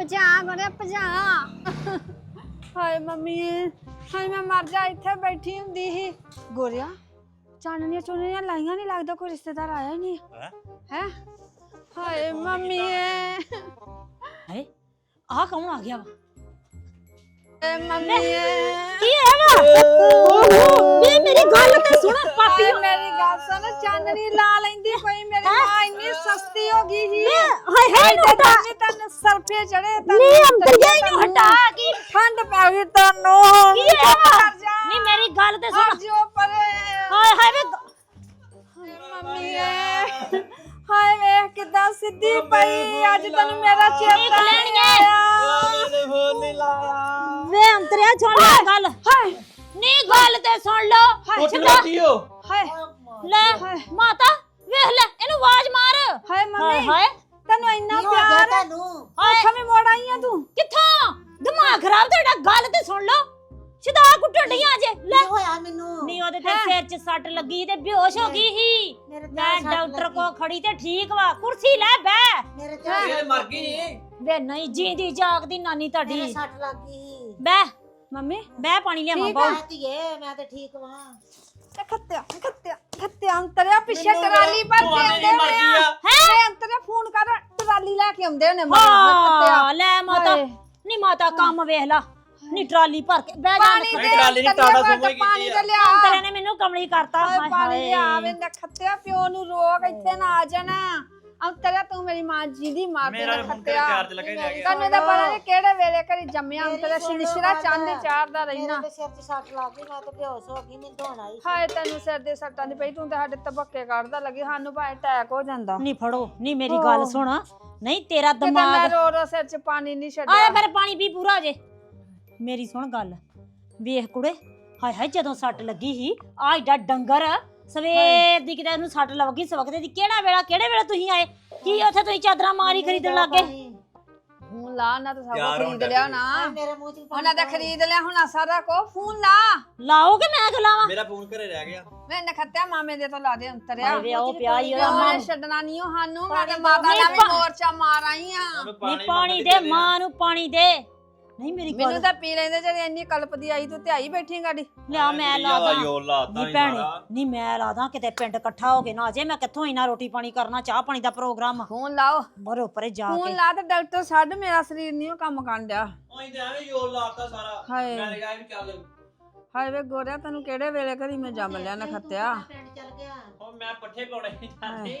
ਭਜਾ ਗੋਰੇ ਭਜਾ ਹਾਏ ਮੰਮੀ ਹਾਏ ਮੈਂ ਮਰ ਜਾ ਇੱਥੇ ਬੈਠੀ ਹੁੰਦੀ ਸੀ ਗੋਰਿਆ ਚਾਨਣੀਆਂ ਚੁੰਨੀਆਂ ਲਾਈਆਂ ਨਹੀਂ ਲੱਗਦਾ ਕੋਈ ਰਿਸ਼ਤੇਦਾਰ ਆਇਆ ਹੀ ਨਹੀਂ ਹੈਂ? ਹੈ ਹਾਏ ਮੰਮੀ ਹੈ ਆਹ ਕੌਣ ਆ ਗਿਆ ਵਾ ਏ ਮੰਮੀ ਕੀ ਹੈ ਵਾ? ਵੇ ਮੇਰੀ ਗੱਲ ਤੇ ਸੁਣ ਪਾਪੀ। ਹਾਏ ਮੇਰੀ ਗੱਲ ਸੁਣ ਚਾਨਣੀ ਲਾ ਲੈਂਦੀ ਕੋਈ ਮੇਰੀ ਮਾਂ ਇੰਨੀ ਸਸਤੀ ਹੋ ਗਈ ਸੀ ਹਾਏ ਹਾਏ ਤੈਨੂੰ ਨਹੀਂ ਤੈਨੂੰ ਸਰਫੇ ਚੜੇ ਨੀ ਅੰਤਰੀਆ ਇਹਨੂੰ ਹਟਾ ਕੀ। ਠੰਡ ਪੈ ਗਈ ਤੈਨੂੰ ਕੀ ਹੈ ਜਾ। ਨਹੀਂ ਮੇਰੀ ਗੱਲ ਤੇ ਹਟ ਸੁਣ ਜਿਓ ਪਰੇ ਹਾਏ ਹਾਏ ਵੇ ਮੰਮੀ ਏ। ਹਾਏ ਵੇਖ ਕਿਦਾਂ ਸਿੱਧੀ ਪਈ ਅੱਜ ਤੈਨੂੰ ਮੇਰਾ ਚੇਤਾ ਲੈਣੀਏ। ਮੈਨੇ ਫੋਨ ਨਹੀਂ ਲਾਇਆ। ਵੇ ਅੰਤਰਿਆ ਸੁਣ ਲੈ ਗੱਲ। ਹਾਏ। ਨੀ ਗੱਲ ਤੇ ਸੁਣ ਲੋ ਉੱਠ ਬੈਠੀ ਹੋ। ਹਾਏ। ਲੈ ਮਾਤਾ ਵੇਖ ਲੈ ਇਹਨੂੰ ਆਵਾਜ਼ ਮਾਰ। ਹਾਏ ਹਾਏ ਮੰਮੀ ਹਾਏ। ਤੈਨੂੰ ਇੰਨਾ ਹੋ ਪਿਆਰ। ਤੁਹਾਨੂੰ। ਹਾਏ। ਅੱਖਾਂ ਵੀ ਮੋੜ ਆਈਆਂ ਤੂੰ? ਕਿੱਥੋਂ? ਦਿਮਾਗ ਖਰਾਬ ਤੁਹਾਡਾ ਗੱਲ ਤੇ ਸੁਣ ਲੋ ਸਿੱਧਾ ਕੁੱਟਣ ਡੀਆਂ ਜੇ। ਲੈ। ਕੀ ਹੋਇਆ ਮੈਨੂੰ? ਨੀ ਉਹਦੇ ਤੇ ਸਿਰ 'ਚ ਸੱਟ ਲੱਗੀ ਤੇ ਬੇਹੋਸ਼ ਹੋ ਗਈ ਸੀ। ਮੇਰੇ ਤੇ ਮੈਂ ਸੱਟ ਡਾਕਟਰ ਲੱਗੀ। ਕੋ ਖੜੀ ਤੇ ਠੀਕ ਵਾ। ਕੁਰਸੀ ਲੈ ਬੈ ਮੇਰੇ ਤੇ ਇਹ ਮਰ ਗਈ। ਵੇ ਨਹੀਂ ਜੀਂਦੀ ਜਾਗਦੀ ਨਾਨੀ ਮੇਰੇ ਤੁਹਾਡੀ ਸੱਟ ਲੱਗੀ ਬੈ ਮੰਮੀ ਬੈ ਪਾਣੀ ਲਿਆਵਾਂ ਠੀਕ ਬਾਉ ਮੈਂ ਧੀਏ ਮੈਂ ਤੇ ਠੀਕ ਵਾਂ। ਤੇ ਖੱਤਿਆ ਖੱਤਿਆ ਖੱਤਿਆ ਅੰਤਰਿਆ ਪਿੱਛੇ ਮੈਨੂੰ ਟਰਾਲੀ ਭਰ ਕੇ ਆਉਂਦੇ ਗਈ ਆ। ਹੈ? ਅੰਤਰਿਆ ਫੋਨ ਕਰ ਟਰਾਲੀ ਲੈ ਕੇ ਆਉਂਦੇ ਨੇ ਮਗਰ ਖੱਤਿਆ। ਹਾਂ ਲੈ ਮਾਤਾ ਹਾਏ। ਨੀ ਮਾਤਾ ਕੰਮ ਵੇਖ ਲਾ। ਨੀ ਟਰਾਲੀ ਭਰ ਕੇ ਬਹਿ ਜਾ ਪਾਣੀ ਨਹੀਂ, ਦੇ ਟਰਾਲੀ ਨਹੀਂ, ਅੰਤਰਿਆ ਟਾਟਾ ਵੱਟ ਸੁਮੋ ਹੀ ਪਾਣੀ ਕੀਤੀ ਦੇ ਆ। ਲਿਆ। ਅੰਤਰੇ ਨੇ ਮੈਨੂੰ ਕਮਲੀ ਕਰਤਾ। ਹਾਏ ਹਾਏ ਪਾਣੀ ਲਿਆ ਵੇ ਖੱਤਿਆ ਪਿਓ ਨੂੰ ਰੋਕ ਇੱਥੇ ਨਾ ਆ ਜਾਣਾ। ਅੰਤਰਿਆ ਤੂੰ ਮੇਰੀ ਮਾਂ ਜੀ ਦੀ ਮਾਂ ਤੇ ਮੇਰਾ ਨਾ ਫੋਨ ਤੇ ਖੱਤਿਆ ਚਾਰਜ ਲੱਗਾ ਹੀ ਰਹਿ ਗਿਆ ਤੈਨੂੰ ਤਾਂ ਪਤਾ ਨਹੀਂ ਕਿਹੜੇ ਵੇਲੇ ਘਰੀ ਜੰਮਿਆ ਸ਼ਿਰਸ਼ਿਰਾ ਗੱਲ। ਚੰਦ ਚਾਰਦਾ ਰਹਿਣਾ ਮੇਰੇ ਤੇ ਸਿਰ 'ਚ ਸੱਟ ਲੱਗ ਗਈ ਮੈਂ ਤੇ ਬੇਹੋਸ਼ ਹੋ ਗਈ ਮੈਨੂੰ ਧੋਣ ਆਈ। ਹਾਏ ਤੈਨੂੰ ਸਿਰ ਦੇ ਸੱਟਾਂ ਦੀ ਪਈ ਤੂੰ ਤਾਂ ਸਾਡੇ ਤਬੱਕੇ ਕੱਢਦਾ ਲੱਗੀ ਸਾਨੂੰ ਭਾਵੇਂ ਅਟੈਕ ਹੋ ਜਾਂਦਾ। ਨੀ ਫੜੋ ਨੀ ਮੇਰੀ ਗੱਲ ਸੁਣ। ਨਹੀਂ ਤੇਰਾ ਕਿਤੇ ਮੈਂ ਦਿਮਾਗ ਰੋ ਰੋ ਸਿਰ 'ਚ ਪਾਣੀ ਨਹੀਂ ਆਇਆ ਛੱਡਿਆ ਮੇਰੇ ਪਾਣੀ ਪੀ ਪੂਰਾ ਜੇ। ਮੇਰੀ ਸੁਣ ਗੱਲ। ਵੇਖ ਕੁੜੇ ਹਾਏ ਹਾਏ ਜਦੋਂ ਸੱਟ ਲੱਗੀ ਸੀ ਆ ਏਡਾ ਡੰਗਰ ਸਵੇਰ ਦੀ ਕਿਤੇ ਉਹਨੂੰ ਸੱਟ ਲੱਗ ਗਈ ਸਵਖਤੇ ਦੀ ਕਿਹੜਾ ਵੇਲਾ ਕਿਹੜੇ ਵੇਲੇ ਤੁਸੀਂ ਆਏ? ਕੀ ਉੱਥੇ ਤੁਸੀਂ ਚਾਦਰਾਂ ਮਾਰੀ ਖਰੀਦਣ ਲੱਗੇ ਫੋਨ ਲਾ ਨਾ ਤਾਂ ਸਭ ਯਾਰ ਕੁਝ ਹੁਣ ਖਰੀਦ ਲਿਆ। ਨਾ। ਹਾਏ, ਮੇਰੇ ਮੂੰਹ 'ਚ ਵੀ ਉਹਨਾਂ ਦਾ ਖਰੀਦ ਲਿਆ ਹੁਣ ਸਾਰਾ ਕੋ ਫੋਨ ਲਾ। ਲਾਓਗੇ ਮੈਂ ਗਲਾਵਾ ਮੇਰਾ ਫੋਨ ਘਰੇ ਰਹਿ ਗਿਆ। ਮੈਂ ਨਖੱਤਿਆ ਮਾਮੇ ਦੇ ਤੋਂ ਲਾ ਦੇ ਅੰਤਰਿਆ ਵੇ ਉਹ ਪਿਆ ਹੀ ਉਹਦਾ ਮਾਂ ਛੱਡਣਾ ਨਹੀਂ ਉਹ ਸਾਨੂੰ? ਮੈਂ ਪਾਣੀ ਤੇ ਮਾਤਾ ਨਹੀਂ, ਦਾ ਵੀ ਮੋਰਚਾ ਮਾਰ ਆਈ ਆ। ਉਹਨੂੰ ਨੀ ਪਾਣੀ ਦੇ। ਮਾਂ ਨੂੰ ਪਾਣੀ ਦੇ। ਨਹੀਂ ਮੇਰੀ ਮੈਨੂੰ ਗੱਲ ਤਾਂ ਪੀ ਲੈਂਦੇ ਜਦ ਇੰਨੀ ਕਲਪਦੀ ਆਈ ਤੂੰ ਤੇ ਆਈ ਬੈਠੀ ਗਾੜੀ। ਲਿਆ ਮੈਂ ਲਾਦਾ ਯੋਰ ਲਾਤਾ ਨੀ ਭੈਣੇ ਨੀ ਮੈਂ ਲਾਦਾ ਕਿਤੇ ਪਿੰਡ ਇਕੱਠਾ ਹੋ ਕੇ ਨਾ ਜੇ ਮੈਂ ਕਿੱਥੋਂ ਇਨਾ ਰੋਟੀ ਪਾਣੀ ਕਰਨਾ ਚਾਹ ਪਾਣੀ ਦਾ ਪ੍ਰੋਗਰਾਮ? ਫੋਨ ਲਾਓ। ਬਰੋ ਪਰੇ ਜਾ ਫੋਨ ਕੇ। ਲਾ ਤੇ ਡਾਕਟਰ ਛੱਡ ਮੇਰਾ ਸਰੀਰ ਨਹੀਂ ਉਹ ਕੰਮ ਕਰਨ ਡਿਆ। ਉਹੀ ਤਾਂ ਐਵੇਂ ਯੋਰ ਲਾਤਾ ਸਾਰਾ। ਹਾਏ। ਮੈਂ ਕਿਹਾ ਵੀ ਚੱਲ। ਹਾਏ ਵੇ ਗੋਰਿਆ ਤੈਨੂੰ ਕਿਹੜੇ ਵੇਲੇ ਘਰੀ ਮੈਂ ਜੰਮ ਲਿਆ ਨਖੱਤਿਆ ਪਿੰਡ ਚਲ ਗਿਆ ਉਹ ਮੈਂ ਪੱਠੇ ਪਾਉਣੇ ਜਾਂਦੀ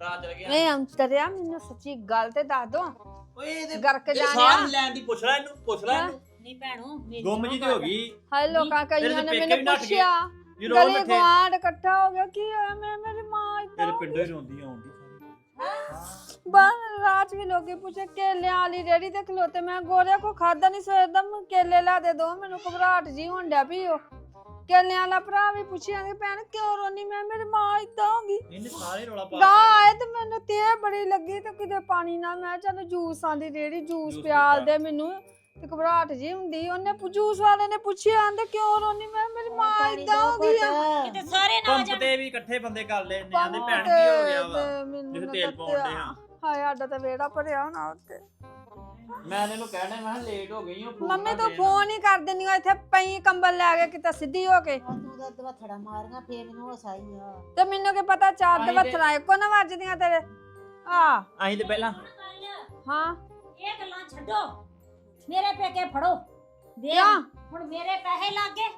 ਤਾਂ ਚਲ ਗਿਆ। ਇਹ ਅੰਤਰਿਆ ਮੈਨੂੰ ਸੱਚੀ ਗੱਲ ਤੇ ਦੱਸ ਦੋ। ਓਏ ਇਹਦੇ ਗਰਕ ਇਹ ਜਾਣਿਆ? ਸਾਹ ਲੈਣ ਦੀ ਪੁੱਛ ਲੈ ਇਹਨੂੰ ਪੁੱਛ ਲੈ ਇਹਨੂੰ। ਨਹੀਂ ਭੈਣੋ ਮੇਰੀ ਗੁੰਮ ਜੀ ਤੇ ਹੋ ਗਈ। ਹਾਏ ਲੋਕਾਂ ਤੇਰੇ ਕਈਆਂ ਨੇ ਪੇਕੇ ਮੈਨੂੰ ਵੀ ਨੱਠ ਗਏ। ਪੁੱਛਿਆ ਜਦੋਂ ਗਲੀ ਗਵਾਂਡ ਇਕੱਠਾ ਹੋ ਗਿਆ ਕੀ ਹੋਇਆ? ਮੈਂ ਮੇਰੀ ਮਾਂ ਤੇਰੇ ਇਦਾਂ ਪਿੰਡੋਂ ਹੀ ਰੋਂਦੀ ਆਉਂਦੀ ਬਾਹਰ ਰਾਤ ਵੀ ਲੋਕੀ ਪੁੱਛੇ ਕੇਲਿਆਂ ਵਾਲੀ ਰੇੜੀ ਤੇ ਖਲੋਤੇ। ਮੈਂ ਗੋਰਿਆ ਕੋ ਖਾਦਾ ਨਹੀਂ ਸਵੇਰ ਦਾ ਮੈਂ ਕੇਲੇ ਲਾ ਦੇ ਦੋ ਮੈਨੂੰ ਘਬਰਾਹਟ ਜੀ ਹੋਣ ਡਿਆ ਵੀ ਉਹ। ਕੇਲਿਆਂ ਵਾਲਾ ਭਰਾ ਵੀ ਪੁੱਛਿਆ ਕਿ ਭੈਣ ਕਿਉਂ ਰੋਨੀ ਮੈਂ ਮੇਰੀ ਮਾਂ ਇਦਾਂ ਹੋ ਗਈ। ਇਹਨੇ ਸਾਰੇ ਰੋਲਾ ਗਾ ਪਾ ਆਏ ਤੇ ਮੈਨੂੰ ਤੇ ਬੜੀ ਲੱਗੀ ਤੇ ਕਿਤੇ ਪਾਣੀ ਨਾਲ ਮੈਂ ਚੱਲ ਜੂਸਾਂ ਦੀ ਰੇੜੀ ਜੂਸ ਜੂਸ ਪਿਆਲ। ਦੇ ਮੈਨੂੰ। ਤੇ ਘਬਰਾਹਟ ਜੀ ਹੁੰਦੀ ਉਹਨੇ ਪੁ- ਜੂਸ ਵਾਲੇ ਨੇ ਪੁੱਛਿਆ ਆਂਦੇ ਕਿਉਂ ਰੋਨੀ ਮੈਂ ਮੇਰੀ ਮਾਂ ਇਦਾਂ ਹੋ ਗਈ ਆ। ਕਿਤੇ ਸਾਰੇ ਨਾ ਪੰਪ ਜਾਣ। ਤੇ ਵੀ ਇਕੱਠੇ ਬੰਦੇ ਕਰ ਲਏ ਨੇ ਆਂਦੇ ਭੈਣ ਕੀ ਹੋ ਗਿਆ ਵਾ? ਤੇ ਮੈਨੂੰ ਜਿੱਥੇ ਨਾ ਤੇਲ ਪਾਉਣ ਆ। ਹਾਏ ਸਾਡਾ ਤਾਂ ਵੇੜਾ ਭਰਿਆ ਹੋਣਾ ਉੱਤੇ। ਮੈਂ ਇਹਨੂੰ ਕਹਿਣਾ ਮੈਂ ਲੇਟ ਹੋ ਗਈ ਹਾਂ phone ਮੰਮੀ ਨਾ ਤੂੰ ਦੇਣ। ਫੋਨ ਹੀ ਕਰ ਦਿੰਦੀ ਆ ਇੱਥੇ ਪਈ ਕੰਬਲ ਲੈ ਕੇ ਕਿਤੇ ਸਿੱਧੀ ਹੋ ਕੇ। ਉਹ ਤੂੰ ਤਾਂ ਦਵਥੜਾ ਮਾਰੀਆਂ ਫੇਰ ਮੈਨੂੰ ਆ। ਤੇ ਮੈਨੂੰ ਕੀ ਪਤਾ ਚਾਰ ਦੇ ਤੇ- ਵੱਥਰਾਂ ਇੱਕੋ ਨਾ ਵੱਜਦੀਆਂ ਤੇਰੇ। ਆ। ਅਸੀਂ ਤੇ ਪਹਿਲਾਂ ਹਾਂ। ਇਹ ਗੱਲਾਂ ਛੱਡੋ। ਮੇਰੇ ਪੈਕੇ ਫੜੋ। ਕਿਉਂ? ਹੁਣ ਮੇਰੇ ਪੈਸੇ ਲੱਗੇ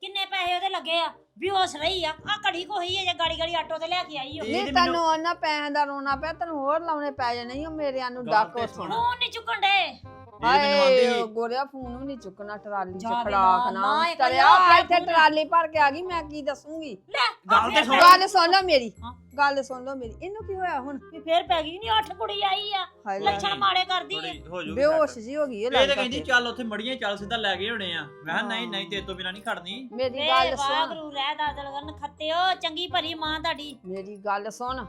ਕਿੰਨੇ ਪੈਸੇ ਉਹਦੇ ਲੱਗੇ ਆ? ਬਿਹੋਸ਼ ਰਹੀ ਆ। ਆ ਘੜੀ ਕੋ ਹੋਈ ਹੈ ਜੇ ਗਾੜੀ ਗਾੜੀ ਆਟੋ ਤੇ ਲੈ ਕੇ ਆਈ ਹੋ ਇਹ ਨਹੀਂ ਤੇ ਤੈਨੂੰ ਉਹਨਾਂ ਪੈਸਿਆਂ ਦਾ ਰੋਣਾ ਪਿਆ ਤੈਨੂੰ ਹੋਰ ਲਾਉਣੇ ਪੈ ਜਾਣੇ ਓ ਮੇਰਿਆਂ ਨੂੰ ਗੱਲ ਡੱਕ ਤੇ ਸੁਣ। ਫੋਨ ਨਹੀਂ ਚੁੱਕਣ ਦੇ। ਇਹ ਮੈਨੂੰ ਆਂਦੇ ਹਾਏ ਸੀ ਗੋਰਿਆ ਫੋਨ ਵੀ ਨਹੀਂ ਚੁੱਕਣਾ ਟਰਾਲੀ ਚ ਜਾ ਵੇ ਖੜਾਕ ਨਾ, ਨਾ ਨਾ ਇਹ ਤਰਿਆ ਕਰਿਆ ਇੱਥੇ ਫੋਨ। ਟਰਾਲੀ ਭਰ ਕੇ ਆ ਗਈ ਮੈਂ ਕੀ ਦੱਸੂਗੀ ਲੈ ਗੱਲ ਤੇ ਸੁਣ। ਗੱਲ ਸੁਣ ਲਓ ਮੇਰੀ ਹਾਂ। ਗੱਲ ਸੁਣ ਲਓ ਮੇਰੀ ਇਹਨੂੰ ਕੀ ਹੋਇਆ ਹੁਣ ਵੀ ਫੇਰ ਪੈ ਗਈ ਨਹੀਂ ਅੱਠ ਕੁੜੀ ਆਈ ਆ ਹਾਏ ਲੈ, ਲੱਛਣ ਮਾੜੇ ਕਰਦੀ ਏ ਥੋੜੀ ਹੋ ਜੂਗੀ ਬੇਹੋਸ਼ ਜੀ ਹੋ ਗਈ ਇਹ ਇਹ ਤਾਂ ਲੱਗਦਾ ਕਹਿੰਦੀ ਤੇ। ਚੱਲ ਉੱਥੇ ਮੜੀਆਂ ਚੱਲ ਸਿੱਧਾ ਲੈ ਗਏ ਹੋਣੇ ਆ ਮੈਂ ਕਿਹਾ ਨਹੀਂ ਹਾਂ। ਨਹੀਂ ਤੇਰੇ ਤੋਂ ਬਿਨਾ ਨਹੀਂ ਖੜਨੀ ਮੇਰੀ ਵੇ ਗੱਲ ਸੁਣ ਵਾਗਰੂ ਰਹਿ ਦਾਦਲ ਕਰਨ ਖੱਤਿਓ ਚੰਗੀ ਭਰੀ ਮਾਂ ਤੁਹਾਡੀ ਮੇਰੀ ਗੱਲ ਸੁਣ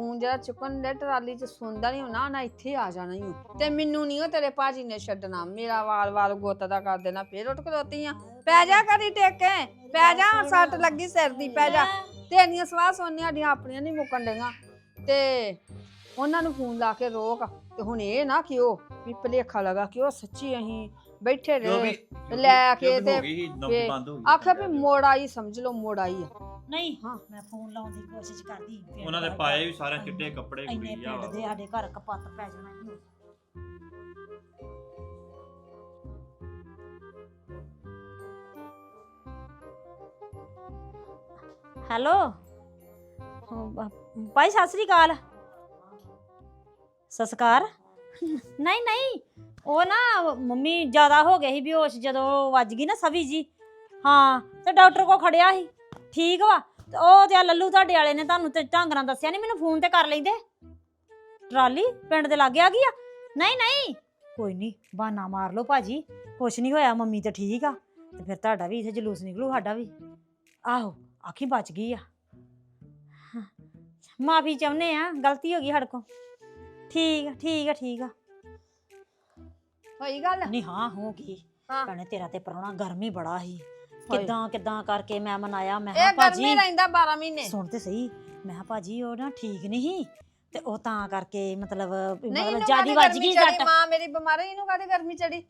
ਫੋਨ ਜਿਹੜਾ ਚੁੱਕਣ ਦੇ ਟਰਾਲੀ 'ਚ ਸੁਣਦਾ ਨਹੀਂ ਹੋਣਾ ਨਾ ਇੱਥੇ ਆ ਜਾਣਾ ਹੀ ਤੇ ਮੈਨੂੰ ਨਹੀਂ ਉਹ ਤੇਰੇ ਭਾਜੀ ਨੇ ਛੱਡਣਾ। ਮੇਰਾ ਵਾਲ-ਵਾਲ ਗੁੱਤ ਦਾ ਕਰ ਦੇਣਾ ਫੇਰ ਉੱਠ ਖਲੋਤੀ ਆ। ਪੈ ਜਾ ਕਰੀ ਟੇਕੇ ਪੈ ਜਾ ਸੱਟ ਲੱਗੀ ਸਿਰ ਦੀ ਪੈ ਜਾ। ਤੇਰੀਆਂ ਸਵਾਹ ਸੋਨੀਆਂ ਸਾਡੀਆਂ ਆਪਣੀਆਂ ਨਹੀਂ ਮੁੱਕਣ ਡਈਆਂ। ਤੇ ਉਹਨਾਂ ਨੂੰ ਫੋਨ ਲਾ ਕੇ ਰੋਕ। ਤੇ ਹੁਣ ਇਹ ਨਾ ਕਿਉ ਵੀ ਭਲੇਖਾ ਲਗਾ ਕਿ ਉਹ ਸੱਚੀ ਅਸੀਂ ਬੈਠੇ ਰਹੇ ਲੈ ਕੇ ਤੇ ਆਖਿਆ ਵੀ ਮੋੜ ਆਈ ਸਮਝ ਲਓ ਮੋੜ ਆਈ ਆ। ਨਹੀਂ ਹਾਂ। ਮੈਂ ਫੋਨ ਲਾਉਣ ਦੀ ਕੋਸ਼ਿਸ਼ ਕਰਦੀ ਉਹਨਾਂ ਦੇ ਪਾਏ ਵੀ ਸਾਰਿਆਂ ਚਿੱਟੇ ਕੱਪੜੇ ਇੰਨੇ ਕੁੜੀ ਆ। ਪਿੰਡ ਦੇ ਸਾਡੇ ਘਰ ਕਪੱਤ ਪੈ ਜਾਣਾ ਸੀ। ਹੈਲੋ? ਹਾਂ, ਬ- ਭਾਈ ਸਤਿ ਸ੍ਰੀ ਅਕਾਲ। ਸਸਕਾਰ ਨਹੀਂ ਨਹੀਂ ਉਹ ਨਾ ਮੰਮੀ ਜ਼ਿਆਦਾ ਹੋ ਗਏ ਸੀ ਬੇਹੋਸ਼ ਜਦੋਂ ਵੱਜ ਗਈ ਨਾ ਸਵੀ ਜੀ। ਹਾਂ ਤੇ ਡਾਕਟਰ ਕੋ ਖੜਿਆ ਸੀ। ਠੀਕ ਵਾ? ਤੇ ਉਹ ਤੇ ਆਹ ਲੱਲੂ ਤੁਹਾਡੇ ਵਾਲੇ ਨੇ ਤੁਹਾਨੂੰ ਤੇ ਢੰਗ ਨਾਲ ਦੱਸਿਆ ਨਹੀਂ ਮੈਨੂੰ ਫੋਨ ਤੇ ਕਰ ਲੈਂਦੇ। ਟਰਾਲੀ ਪਿੰਡ ਦੇ ਲਾਗੇ ਆ ਗਈ ਆ? ਨਹੀਂ ਨਹੀਂ। ਕੋਈ ਨਹੀਂ ਬਹਾਨਾ ਮਾਰ ਲਓ ਭਾਜੀ। ਕੁਛ ਨਹੀਂ ਹੋਇਆ ਮੰਮੀ ਤੇ ਠੀਕ ਆ। ਤੇ ਫਿਰ ਤੁਹਾਡਾ ਵੀ ਇੱਥੇ ਜਲੂਸ ਨਿਕਲੂ ਸਾਡਾ ਵੀ। ਆਹੋ ਆਖੀ ਬਚ ਗਈ ਆ। ਮਾਫੀ ਚਾਹੁੰਦੇ ਆ ਗਲਤੀ ਹੋ ਗਈ ਸਾਡੇ ਕੋ ਠੀਕ ਆ ਠੀਕ ਆ ਠੀਕ ਆ। ਹੋਈ ਗੱਲ? ਨਹੀਂ ਹਾਂ ਹੋ ਗਈ। ਹਾਂ। ਭੈਣੇ ਤੇਰਾ ਤੇ ਪਰੋਣਾ ਗਰਮੀ ਬੜਾ ਸੀ। ਕਿੱਦਾਂ ਕਿੱਦਾਂ ਕਰਕੇ ਮੈਂ ਮਨਾਇਆ? ਮੈਂ ਕਿਹਾ ਇਹ ਗਰਮੀ ਭਾਜੀ ਰਹਿੰਦਾ 12 ਮਹੀਨੇ। ਸੁਣ ਤੇ ਸਹੀ। ਮੈਂ ਕਿਹਾ ਭਾਜੀ ਉਹ ਨਾ ਠੀਕ ਨਹੀਂ ਤੇ ਉਹ ਤਾਂ ਕਰਕੇ ਮਤਲਬ ਨਹੀਂ ਮਤਲਬ ਇਹਨੂੰ ਜਿਆਦੀ ਕਾਹਦੀ ਵੱਜ ਗਰਮੀ ਗਈ ਚੜੀ? ਸੱਟ ਮਾਂ ਮੇਰੀ ਬਿਮਾਰ ਹੈ ਇਹਨੂੰ ਕਾਹਦੀ ਗਰਮੀ ਚੜੀ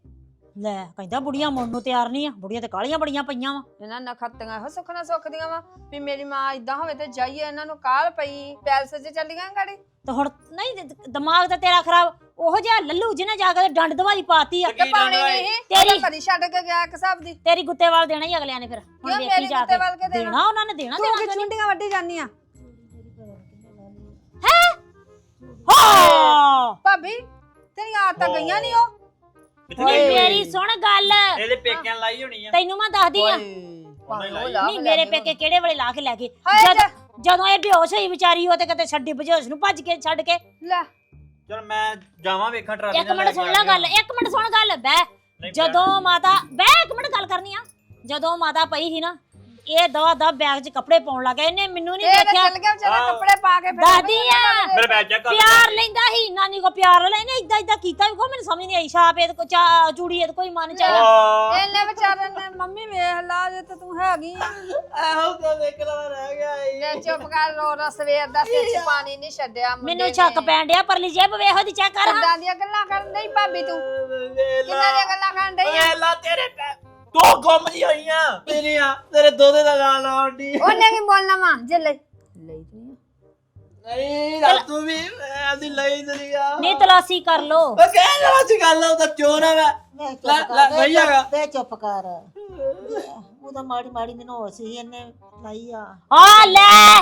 ਲੈ ਕਹਿੰਦਾ ਬੁੜੀਆਂ ਮੁੰਨ ਨੂੰ ਤਿਆਰ ਨਹੀਂ ਆ। ਬੁੜੀਆਂ ਤੇ ਕਾਲੀਆਂ ਬੜੀਆਂ ਪਈਆਂ ਵਾ। ਇਹਨਾਂ ਨਖੱਤੀਆਂ ਇਹੋ ਸੁੱਖਣਾ ਸੁੱਖਦੀਆਂ ਵਾ ਵੀ ਮੇਰੀ ਮਾਂ ਇਦਾਂ ਹੋਵੇ ਤੇ ਜਾਈਏ ਇਹਨਾਂ ਨੂੰ ਕਾਲ ਪਈ? ਪੈਲਸ 'ਚ ਚੱਲੀਆਂ ਗਾੜੀ? ਤੇ ਹੁਣ ਨਹੀਂ ਦ- ਦਿਮਾਗ ਤਾਂ ਤੇਰਾ ਖਰਾਬ। ਉਹੋ ਜਿਹਾ ਲੱਲੂ ਜਿਹਨੇ ਜਾ ਕੇ ਡੰਡ ਦਵਾਈ ਪਾਤੀ ਆ। ਕੀ ਪਾਣੀ ਨਹੀਂ। ਤੇਰੀ- ਤੇਰੀ ਘਰੀ ਛੱਡ ਕੇ ਗਿਆ ਇੱਕ ਹਿਸਾਬ ਦੀ। ਤੇਰੀ ਗੁੱਤੇ ਵਾਲ ਦੇਣਾ ਹੀ ਅਗਲਿਆਂ ਨੇ ਫਿਰ। ਹੁਣ ਕਿਉਂ ਵੇਖੀ ਮੇਰੀ ਜਾ ਕੇ। ਦੇਣਾ ਦੇਣਾ ਉਹਨਾਂ ਨੇ ਦੇਣਾ ਤੂੰ ਦੇਣਾ ਕਿ? ਚੁੰਡੀਆਂ ਵੱਢੀ ਜਾਂਦੀਆਂ ਹਾਂ? ਭਾਬੀ ਤੇਰੀਆਂ ਆਦਤਾਂ ਗਈਆਂ ਨਹੀਂ ਉਹ? ਓਏ? ਮੇਰੀ ਸੁਣ ਗੱਲ। ਇਹਦੇ ਪੇਕਿਆਂ ਨੂੰ ਲਾਈ ਹੋਣੀ ਆ। ਤੈਨੂੰ ਮੈਂ ਦੱਸਦੀ ਆ। ਹੀ। ਨਹੀਂ ਮੇਰੇ ਪੇਕੇ ਕਿਹੜੇ ਵੇਲੇ ਲਾ ਕੇ ਲੈ ਗਏ? ਹਾਏ ਜਦ ਜਦੋਂ ਇਹ ਬੇਹੋਸ਼ ਹੋਈ ਵਿਚਾਰੀ ਉਹ ਤੇ ਕਿਤੇ ਛੱਡੀ ਬੇਹੋਸ਼ ਨੂੰ ਭੱਜ ਕੇ ਛੱਡ ਕੇ। ਲੈ। ਚਲ ਮੈਂ ਜਾਵਾਂ ਵੇਖਾਂ ਟਰਾਲੀ ਇੱਕ ਨਾਲ ਮਿੰਟ ਸੁਣ ਲੈ ਆ ਗੱਲ। ਇੱਕ ਮਿੰਟ ਸੁਣ ਗੱਲ ਬਹਿ। ਨਹੀਂ, ਜਦੋਂ ਮਾਤਾ ਬਹਿ ਇੱਕ ਮਿੰਟ ਗੱਲ ਕਰਨੀ ਆ। ਜਦੋਂ ਮਾਤਾ ਪਈ ਸੀ ਨਾ ਇਹ ਦਵਾ ਦਾ ਬੈਗ 'ਚ ਕੱਪੜੇ ਪਾਉਣ ਲੱਗਾ ਇਹਨੇ ਮੈਨੂੰ ਨਹੀਂ ਇਹ ਤਾਂ ਦੇਖਿਆ। ਚੱਲ ਗਿਆ ਵਿਚਾਰਾ। ਕੱਪੜੇ ਪਾ ਕੇ ਫਿਰ ਦਾਦੀ ਆ। ਮੇਰੇ ਬੈਗ ਚੈੱਕ ਕਰ ਪਿਆਰ ਲੈਂਦਾ ਸੀ ਨਾਨੀ ਕੋ ਪਿਆਰ ਲੈਨੇ ਇਦਾਂ ਇਦਾਂ ਕੀਤਾ ਵੀ ਕੋ ਮੈਨੂੰ ਸਮਝ ਨਹੀਂ ਆਈ ਛਾਪ ਇਹ ਕੋ ਚਾ ਚੂੜੀ ਇਹ ਕੋਈ ਮਨ ਚ ਆਇਆ ਓ ਇਹਨੇ ਵਿਚਾਰੇ ਨੇ ਮੰਮੀ ਵੇਖ ਲਾ ਜੇ ਤੇ ਤੂੰ ਹੈਗੀ ਆ। ਆਹੋ ਤਾਂ ਦੇਖਣਾ ਰਹਿ ਗਿਆ ਲੈ ਚੁੱਪ ਕਰ ਰੋ ਰ ਸਵੇਰ ਦਾ ਸਿਰ 'ਚ ਪਾਣੀ ਨਹੀਂ ਛੱਡਿਆ ਮੁੰਡੇ ਮੈਨੂੰ ਛੱਕ ਨੇ। ਪੈਣ ਡਿਆ ਪਰਲੀ ਜੇਬ ਵੇਖੋ ਦੀ ਚੈੱਕ ਕਰ। ਹਾਂ ਕਿੱਦਾਂ ਦੀਆਂ ਗੱਲਾਂ ਕਰਨ ਡਈ ਭਾਬੀ ਤੂੰ? ਕਿੰਨਾ ਦੀਆਂ ਗੱਲਾਂ ਕਰਨ ਡਈ ਆ? ਤੇਰੇ ਪੈ ਦੋ ਗੁੰਮ ਜੀ ਹੋਈਆਂ। ਤੇਰੀਆਂ ਤੇਰੇ ਦੋਦੇ ਦਾ ਗਾਲ ਆਉਂਦੀ ਉਹਨੇ ਕੀ ਬੋਲਣਾ ਵਾ ਜੇ ਲੈ। ਲਈ ਤੂੰ ਨਹੀਂ ਦੱਸ ਤੂੰ ਵੀ ਆਦੀ ਲਈ ਤੇਰੀਆ ਨਹੀਂ ਤਲਾਸੀ ਕਰ ਲੋ ਉਹ ਕਹਿ ਲਵਾ ਸੀ ਗੱਲ ਉਹ ਤਾਂ ਚੋਰ ਆ ਮੈਂ। ਵੇ ਚੁੱਪ ਲੈ- ਕਰ ਲੈ, ਵੇ ਸਹੀ ਚੁੱਪ-। ਵੇ ਕਰ। ਉਹ ਤਾਂ ਮਾੜੀ ਮਾੜੀ ਮੈਨੂੰ ਹੋਸ਼ ਸੀ ਇਹਨੇ ਲਾਈ ਆ। ਆ ਲੈ।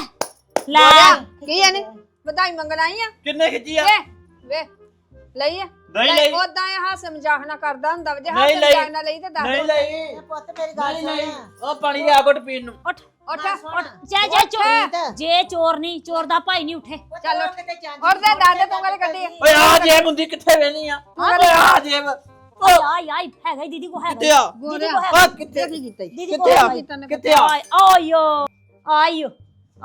ਲੈ। ਕੀ ਆ ਨੀ ਵਧਾਈ ਮੰਗਣ ਆਈ ਆ? ਕਿੰਨੇ ਖਿੱਚੀ ਆ? ਵੇ ਵੇ। ਲਈ ਆ? ਨਹੀਂ ਲਈ। ਉਦਾਂ ਇਹ ਹਾਸ ਮਜ਼ਾਕ ਨਾ ਕਰਦਾ ਹੁੰਦਾ ਵਾ। ਜੇ ਨਹੀਂ ਹਾਸ ਲਈ। ਮਜ਼ਾਕ ਨਾ ਲਈ ਤੇ ਦੱਸ ਨਹੀਂ ਦੇ। ਲਈ। ਇਹ ਪੁੱਤ ਮੇਰੀ ਗੱਲ ਨਹੀਂ ਸੁਣ। ਲਈ ਉਹ ਪਾਣੀ ਲਿਆ ਘੁੱਟ ਪੀਣ ਨੂੰ। ਉੱਠ ਉੱਠ ਨਾ ਸੁਣ। ਉੱਠ। ਜੇ ਜੇ ਚੋਰ। ਉੱਠ। ਜੇ ਚੋਰ ਨਹੀਂ ਚੋਰ ਦਾ ਭਾਈ ਨਹੀਂ ਉੱਠੇ। ਚੱਲ ਉੱਠ। ਕਿਤੇ ਚਾਂਦੀ ਉੱਠ ਦੇ ਦਾਦੇ ਤੂੰ ਗੱਲ ਕੱਢੀ ਆ। ਓਏ ਆ ਜੇਬ ਹੁੰਦੀ ਕਿੱਥੇ ਵੇਣੀ ਆ? ਓਏ ਆ। ਜੇਬ। ਓ ਆਈ ਆਈ ਹੈਗਾ ਈ, ਦੀਦੀ ਕੋ ਹੈਗਾ ਕਿੱਥੇ ਆ? ਕੋ ਹੈਗਾ ਆ ਕਿੱਥੇ? ਦੀਦੀ ਕੋ ਆ? ਹੈਗਾ ਈ। ਕਿੱਥੇ ਆ? ਆਈ ਆਇਓ ਆਇਓ।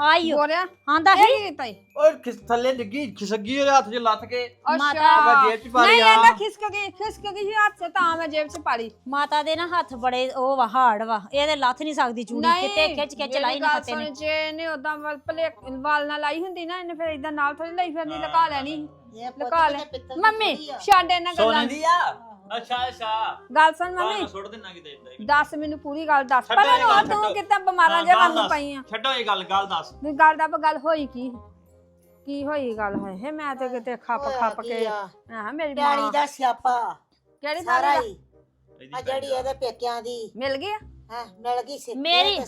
ਆਇਓ ਗੋਰਿਆ ਆਂਦਾ ਇਹ ਹੀ। ਕੀ ਕੀਤਾ ਈ? ਓਏ ਕਿਸ ਥੱਲੇ ਡਿੱਗੀ ਖਿਸਗੀ ਉਹਦੇ ਹੱਥ 'ਚ ਲੱਥ ਕੇ। ਮਾਤਾ। ਮੈਂ ਅੱਛਾ ਜੇਬ 'ਚ ਪਾ ਨਹੀਂ ਲਿਆ। ਇਹਦਾ ਖਿਸਕ ਗਈ ਖਿਸਕ ਗਈ ਸੀ ਹੱਥ ਤਾਂ ਮੈਂ ਜੇਬ 'ਚ ਪਾ ਲਈ। ਮਾਤਾ ਦੇ ਨਾ ਹੱਥ ਬੜੇ ਉਹ ਵਾ ਹਾਰਡ ਵਾ। ਇਹਦੇ ਲੱਥ ਨਹੀਂ ਸਕਦੀ ਚੂੜੀ ਕਿਤੇ ਖਿੱਚ ਖਿੱਚ ਲਾਈ ਨਾ ਫਤੇ ਨੇ। ਜੇ ਇਹਨੇ ਉਦਾਂ ਵੱਲ ਭਲੇ ਵਾਲ ਨਾਲ ਲਾਈ ਹੁੰਦੀ ਨਾ ਇਹਨੇ ਫਿਰ ਇਦਾਂ ਨਾਲ ਥੋੜੀ ਲਈ ਫਿਰਨੀ ਲਗਾ ਲੈਣੀ। ਇਹ ਲਗਾ ਲੈ। ਮੰਮੀ। ਛੱਡ ਇਹਨਾਂ ਗੱਲਾਂ ਸੋਨੇ ਦੀ ਆ? ਅੱਛਾ ਅੱਛਾ। ਗੱਲ ਸੁਣ ਮੰਮੀ। ਸੁੱਟ ਦੇਣਾ ਕਿਤੇ ਹੀ। ਦੱਸ ਮੈਨੂੰ ਪੂਰੀ ਗੱਲ ਦੱਸ। ਛੱਡੋ ਪਰ ਗੱਲ, ਤੂੰ ਛੱਡੋ। ਕਿਤੇ ਬਿਮਾਰਾਂ ਹਾਂ, ਜੇ ਗੱਲ ਵਾਂਗੂ ਦੱਸ। ਪਈ ਆ ਛੱਡੋ ਇਹ ਗੱਲ ਗੱਲ ਦੱਸ। ਵੀ ਗੱਲ ਦਾ ਗੱਲ ਹੋਈ ਕੀ? ਕੀ ਹੋਈ ਗੱਲ ਹੋਏ ਹੈ ਮੈਂ ਤੇ ਕਿਤੇ ਖੱਪ ਹੋਇਆ ਖੱਪ ਕੀ ਕੇ ਆ? ਹਾਂ ਮੇਰੀ ਡੈਡੀ ਮਾਂ ਦਾ ਸਿਆਪਾ। ਕਿਹੜੀ ਸਾਰਾ ਸਾਰੀ ਹੀ। ਆ ਜਿਹੜੀ ਇਹਦੇ ਪੇਕਿਆਂ ਦੀ। ਮਿਲ ਗਿਆ ਹਾਂ ਮਿਲ ਗਈ ਸਿੱਧੇ ਮੇਰੀ-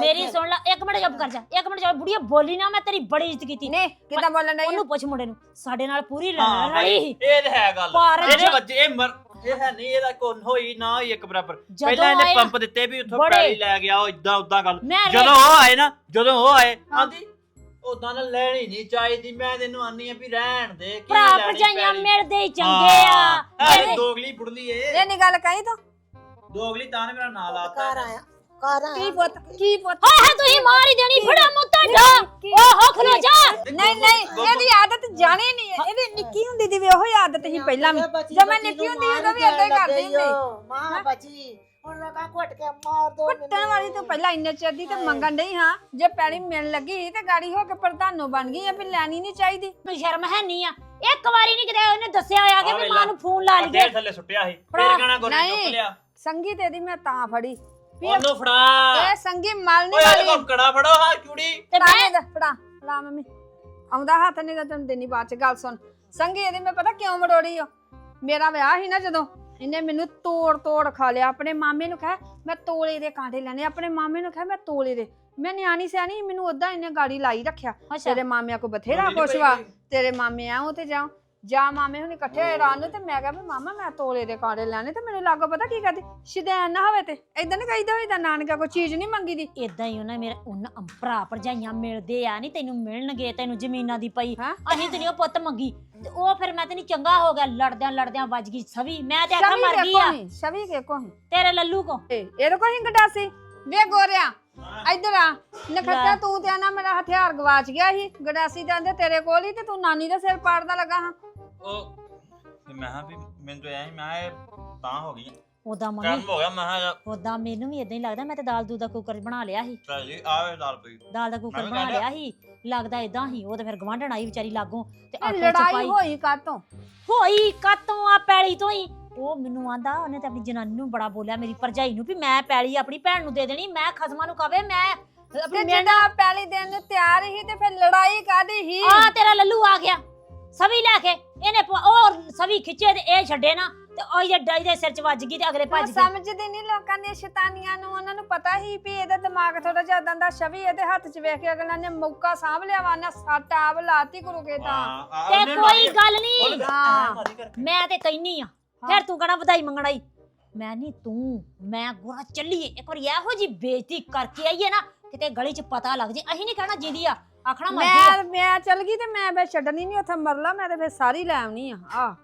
ਮੇਰੀ। ਸੁਣ ਲੈ ਇੱਕ ਮਿੰਟ ਚੁੱਪ ਕਰ ਜਾ ਇੱਕ ਮਿੰਟ ਚੁੱਪ। ਬੁੜੀਆ ਬੋਲੀ ਨਾ ਮੈਂ ਤੇਰੀ ਬੜੀ ਇੱਜ਼ਤ ਕੀਤੀ। ਨੇ ਕਿਦਾਂ ਬੋਲਣ ਡਈ ਆ? ਉਹਨੂੰ ਪੁੱਛ ਮੁੰਡੇ ਨੂੰ ਸਾਡੇ ਨਾਲ ਪੂਰੀ ਹਾਂ ਲੜਾਈ ਇਹ ਤੇ ਹੈ ਗੱਲ। ਪਰ ਇਹਦੇ ਜ- ਬੱਚੇ ਇਹ ਮਰ ਇਹ ਹੈ ਨਹੀਂ ਇਹਦਾ ਕੋਨ ਹੋਈ ਨਾ ਹੋਈ ਇੱਕ ਬਰਾਬਰ। ਜਦੋਂ ਪਹਿਲਾਂ ਇਹਨੇ ਆਏ ਪੰਪ ਦਿੱਤੇ ਵੀ ਉੱਥੋਂ ਬੜੇ- ਪੈਲੀ ਲੈ ਗਿਆ ਉਹ ਇਦਾਂ ਉਦਾਂ ਗੱਲ। ਮੈਂ ਜਦੋਂ ਉਹ ਆਏ ਨਾ ਜਦੋਂ ਉਹ ਆਏ। ਆਂਦੀ ਉਦਾਂ ਨਾ ਲੈਣੀ ਨਹੀਂ ਚਾਹੀਦੀ ਮੈਂ ਤੈਨੂੰ ਆਨੀ ਆ ਵੀ ਰਹਿਣ ਦੇ ਕੀ ਭਰਾ ਲੈਣੀ ਭਰਜਾਈਆਂ ਪੈਲੀ? ਮਿਲਦੇ ਹੀ ਚੰਗੇ ਆ। ਹਾਂ, ਇਹ ਦੋਗਲੀ ਬੁੜਲੀ ਏ। ਇਹ ਨਹੀਂ ਗੱਲ ਕਹੀ ਤੂੰ? ਦੋਗਲੀ ਤਾਂ ਨੇ ਮੇਰਾ ਨਾਂ ਲਾਤਾ ਘਰ ਆਇਆ। ਕੀ ਪੁੱਤ ਕੀ ਪੁੱਤ? ਹਾਏ ਹਾਏ ਤੁਸੀਂ ਮਾਰ ਹੀ ਦੇਣੀ ਫੜਾ ਮੁੱਤਾ ਡਾ ਓਹੋ ਖਲੋ ਜਾ। ਨਹੀਂ ਨਹੀਂ ਇਹਦੀ ਆਦਤ ਜਾਣੀ ਨਹੀਂ ਹੈ। ਇਹਦੀ ਨਿੱਕੀ ਹੁੰਦੀ ਦੀ ਵੀ ਉਹੀ ਆਦਤ ਸੀ ਪਹਿਲਾਂ ਵੀ। ਜਦ ਮੈਂ ਨਿੱਕੀ ਹੁੰਦੀ ਮਾਰ ਉਦੋਂ ਵੀ ਏਦਾਂ ਹੀ ਕਰਦੀ ਹੁੰਦੀ। ਮਾਂ ਬਚੀ ਹੁਣ ਲਗਾ ਘੁੱਟ ਕੇ ਮਾਰ ਦੋ ਕੁੱਟਣ ਵਾਲੀ ਤਾਂ ਪਹਿਲਾਂ ਇੰਨੇ ਚਿਰ ਦੀ ਤੇ ਮੰਗਣ ਡਈ ਹਾਂ। ਜੇ ਪੈਲੀ ਮਿਲਣ ਲੱਗੀ ਸੀ ਤੇ ਗਾੜੀ ਹੋ ਕੇ ਪ੍ਰਧਾਨੋ ਬਣ ਗਈ ਆ ਵੀ ਲੈਣੀ ਨਹੀਂ ਚਾਹੀਦੀ। ਮੈਨੂੰ ਸ਼ਰਮ ਹੈ ਨਹੀਂ ਆ। ਇੱਕ ਵਾਰੀ ਨਹੀਂ ਕਿਤੇ ਉਹਨੇ ਦੱਸਿਆ ਹੋਇਆ ਕਿ ਵੀ ਮਾਂ। ਨੂੰ ਫੋਨ ਲਾ ਲਈਏ। ਢੇਰ ਥੱਲੇ ਸੁੱਟਿਆ ਸੀ। ਫੇਰ ਕਹਣਾ ਗੋਰੀ ਨਹੀਂ। ਚੁੱਕ ਲਿਆ। ਸੰਗੀ ਤੇ ਦੀ ਮੈਂ ਤਾਂ ਫੜੀ। ਉਹਨੂੰ ਫੜਾ। ਇਹ ਸੰਗੀ ਮਲ ਨਹੀਂ ਓਏ ਵਾਲੀ। ਇਹਦੇ ਕੋਲ ਕੜਾ ਫੜੋ ਹਾਂ ਚੂੜੀ। ਤੇ ਫੜਾ ਮੈਂ ਦੇ ਫੜਾ। ਫੜਾ ਮੰਮੀ। ਆਉਂਦਾ ਹੱਥ ਨਹੀਂ ਤਾਂ ਤੈਨੂੰ ਦੇਣੀ ਬਾਅਦ ਚ ਗੱਲ ਸੁਣ। ਸੰਗੀ ਇਹਦੀ ਮੈਂ ਪਤਾ ਕਿਉਂ ਮੜੋੜੀ ਓ? ਮੇਰਾ ਵਿਆਹ ਸੀ ਨਾ ਜਦੋਂ ਇਹਨੇ ਮੈਨੂੰ ਤੋੜ ਤੋੜ ਖਾ ਲਿਆ। ਆਪਣੇ ਮਾਮੇ ਨੂੰ ਕਹੇ ਮੈਂ ਤੋਲੇ ਦੇ ਕਾਂਟੇ ਲੈਣੇ ਆਪਣੇ ਮਾਮੇ ਨੂੰ ਕਹੇ ਮੈਂ ਤੋਲੇ ਦੇ। ਮੈਂ ਨਿਆਣੀ ਸਿਆਣੀ ਮੈਨੂੰ ਉਦਾਂ ਇਹਨੇ ਗਾੜੀ ਲਾਈ ਰੱਖਿਆ। ਅੱਛਾ। ਤੇਰੇ ਮਾਮਿਆਂ ਕੋ ਬਥੇਰਾ ਕੁਛ ਵਾ। ਤੇਰੇ ਮਾਮੇ ਆਉ ਤੇ ਜਾਉ। ਜਾ ਮਾਮੇ ਹੁਣ ਇਕੱਠੇ ਹੋਏ ਰਾਤ ਨੂੰ ਤੇ ਮੈਂ ਕਿਹਾ ਵੀ ਮਾਮਾ ਮੈਂ ਤੋਲੇ ਦੇ ਕਾਂਟੇ ਲੈਣੇ ਤੇ ਮੈਨੂੰ ਲੱਗੋ ਪਤਾ ਕੀ ਕਰਦੀ ਸ਼ਿਦੈਨ ਨਾ ਹੋਵੇ ਤੇ। ਇਦਾਂ ਨਹੀਂ ਕਹੀਦਾ ਹੋਈਦਾ ਨਾਨਕਾ ਕੋਈ ਚੀਜ਼ ਨਹੀਂ ਮੰਗੀ ਦੀ। ਇਦਾਂ ਹੀ ਉਹਨਾਂ ਮੇਰੇ ਉਹਨਾਂ ਭਰਾ ਭਰਜਾਈਆਂ ਮਿਲਦੇ ਆ ਨਹੀਂ ਤੈਨੂੰ ਮਿਲਣਗੇ ਤੈਨੂੰ ਜ਼ਮੀਨਾਂ ਦੀ ਪਈ। ਹੈਂ? ਅਸੀਂ ਤੇ ਨਹੀਂ ਉਹ ਪੁੱਤ ਮੰਗੀ। ਤੇ ਉਹ ਫਿਰ ਮੈਂ ਤੇ ਨਹੀਂ ਚੰਗਾ ਹੋ ਗਿਆ ਲੜਦਿਆਂ ਲੜਦਿਆਂ ਵੱਜ ਗਈ ਛਵੀ ਮੈਂ ਤੇ ਆਖਾ ਸ਼ਵੀ ਮਰ ਕੇ ਗਈ ਆ। ਸ਼ਵੀ ਕੇ ਕੋਹੀ ਤੇਰੇ ਲੱਲੂ ਕੋ। ਇਹ ਇਹਦੇ ਕੋਲ ਹਿੰਗਟਾ ਸੀ ਵੇ ਗੋਰਿਆ ਇੱਧਰ ਆ। ਨਖੱਤਾ। ਤੂੰ ਤੇ ਆਨਾ ਮੇਰਾ ਹਥਿਆਰ ਗਵਾਚ ਗਿਆ ਸੀ। ਗੜਾਸੀ ਜਾਂਦੇ ਤੇਰੇ ਕੋਲ ਹੀ ਤੇ ਤੂੰ ਨਾਨੀ ਦਾ ਸਿਰ ਪਾੜਦਾ ਲੱਗਾ ਹਾਂ। ਉਹ ਤੇ ਮੈਂ ਕਿਹਾ ਵੀ ਮੈਨੂੰ ਤਾਂ ਐਂ ਮੈਂ ਕਿਹਾ ਇਹ ਤਾਂ ਹੋ ਗਈ। ਉਦਾਂ ਮੰਮੀ। ਕੰਮ ਹੋ ਗਿਆ ਮੈਂ ਕਿਹਾ ਉਦਾਂ ਮੈਨੂੰ ਵੀ ਇਦਾਂ ਹੀ ਲੱਗਦਾ ਮੈਂ ਤੇ ਦਾਲ ਦੂਧ ਦਾ ਕੁੱਕਰ ਬਣਾ ਲਿਆ ਸੀ। ਚੱਲ ਜੀ ਆਵੇ ਦਾਲ ਪਈ। ਦਾਲ ਦਾ ਕੁੱਕਰ ਵੀ ਬਣਾ ਲਿਆ। ਸੀ ਲੱਗਦਾ ਇਦਾਂ ਹੀ ਉਹ ਤੇ ਫਿਰ ਗਵਾਂਢਣ ਆਈ ਵਿਚਾਰੀ ਲਾਗੋਂ ਤੇ ਇਹ ਆਟੇ ਚ ਲੜਾਈ ਪਾਈ। ਹੋਈ ਕਾਤੋਂ ਹੋਈ ਕਾਤੋਂ ਆ ਪੈਲੀ ਤੋਂ ਹੀ? ਉਹ ਮੈਨੂੰ ਆਂਦਾ ਉਹਨੇ ਤੇ ਆਪਣੀ ਜਨਾਨੀ ਨੂੰ ਬੜਾ ਬੋਲਿਆ ਮੇਰੀ ਭਰਜਾਈ ਨੂੰ ਵੀ ਮੈਂ ਪੈਲੀ ਆਪਣੀ ਭੈਣ ਨੂੰ ਦੇ ਦੇਣੀ ਮੈਂ ਖਸਮਾਂ ਨੂੰ ਕਵੇ ਮੈਂ ਤੇ ਆਪਣੀ ਜਿਹੜਾ ਪਹਿਲੀ ਦਿਨ ਨੂੰ ਤਿਆਰ ਹੀ ਤੇ ਫਿਰ ਲੜਾਈ ਕਾਦੀ ਹੀ ਆ ਤੇਰਾ ਲੱਲੂ ਆ ਗਿਆ। ਸਵੀ ਲੈ ਕੇ ਇਹਨੇ ਪ- ਉਹ ਸਵੀ ਖਿੱਚੇ ਤੇ ਇਹ ਛੱਡੇ ਨਾ ਤੇ ਉਹ ਇਹਦੇ ਡਾਈ ਦੇ ਸਿਰ ਚ ਵੱਜ ਗਈ ਤੇ ਅਗਲੇ ਉਹ ਭੱਜ ਗਏ। ਸਮਝਦੇ ਨਹੀਂ ਲੋਕਾਂ ਦੀਆਂ ਸ਼ੈਤਾਨੀਆਂ ਨੂੰ ਉਹਨਾਂ ਨੂੰ ਪਤਾ ਹੀ ਵੀ ਇਹਦਾ ਦਿਮਾਗ ਥੋੜਾ ਜਿਹਾ ਏਦਾਂ ਦਾ ਛਵੀ ਇਹਦੇ ਹੱਥ 'ਚ ਵੇਖ ਕੇ ਅਗਲਾ ਨੇ ਮੌਕਾ ਸਾਂਭ ਲਿਆ ਵਾ ਨਾ ਸੱਟ ਆਪ ਲਾਤੀ ਗੁਰੂ ਕੇ ਤਾਂ। ਆ, ਤੇ ਉਹਨੇ ਕੋਈ। ਗੱਲ ਨਹੀਂ ਉਹਨੇ ਹਾਂ। ਐਂ ਮਾਰੀ ਕਰਕੇ। ਮੈਂ ਤੇ ਕਹਿਨੀ ਆ ਫਿਰ ਤੂੰ ਕਹਣਾ ਵਧਾਈ ਮੰਗਣਾ ਈ ਮੈਂ ਨਹੀਂ ਤੂੰ ਮੈਂ ਗੋਰਾ ਚੱਲੀਏ। ਇੱਕ ਵਾਰੀ ਇਹੋ ਜੀ ਬੇਇੱਜ਼ਤੀ ਕਰਕੇ ਆਈਏ ਨਾ ਕਿਤੇ ਗਲੀ 'ਚ ਪਤਾ ਲੱਗ ਜੇ। ਅਸੀਂ ਨਹੀਂ ਕਹਿਣਾ ਜਿਹਦੀ ਆ। ਆਖਣਾ। ਮੈਂ ਮੈਂ ਚੱਲ ਗਈ ਤੇ ਮੈਂ ਬੇ ਛੱਡਣੀ ਨਹੀਂ ਉੱਥੇ ਮਰਲਾ ਮੈਂ ਤੇ ਫਿਰ ਸਾਰੀ ਲੈ ਆਉਣੀ ਆ ਆ।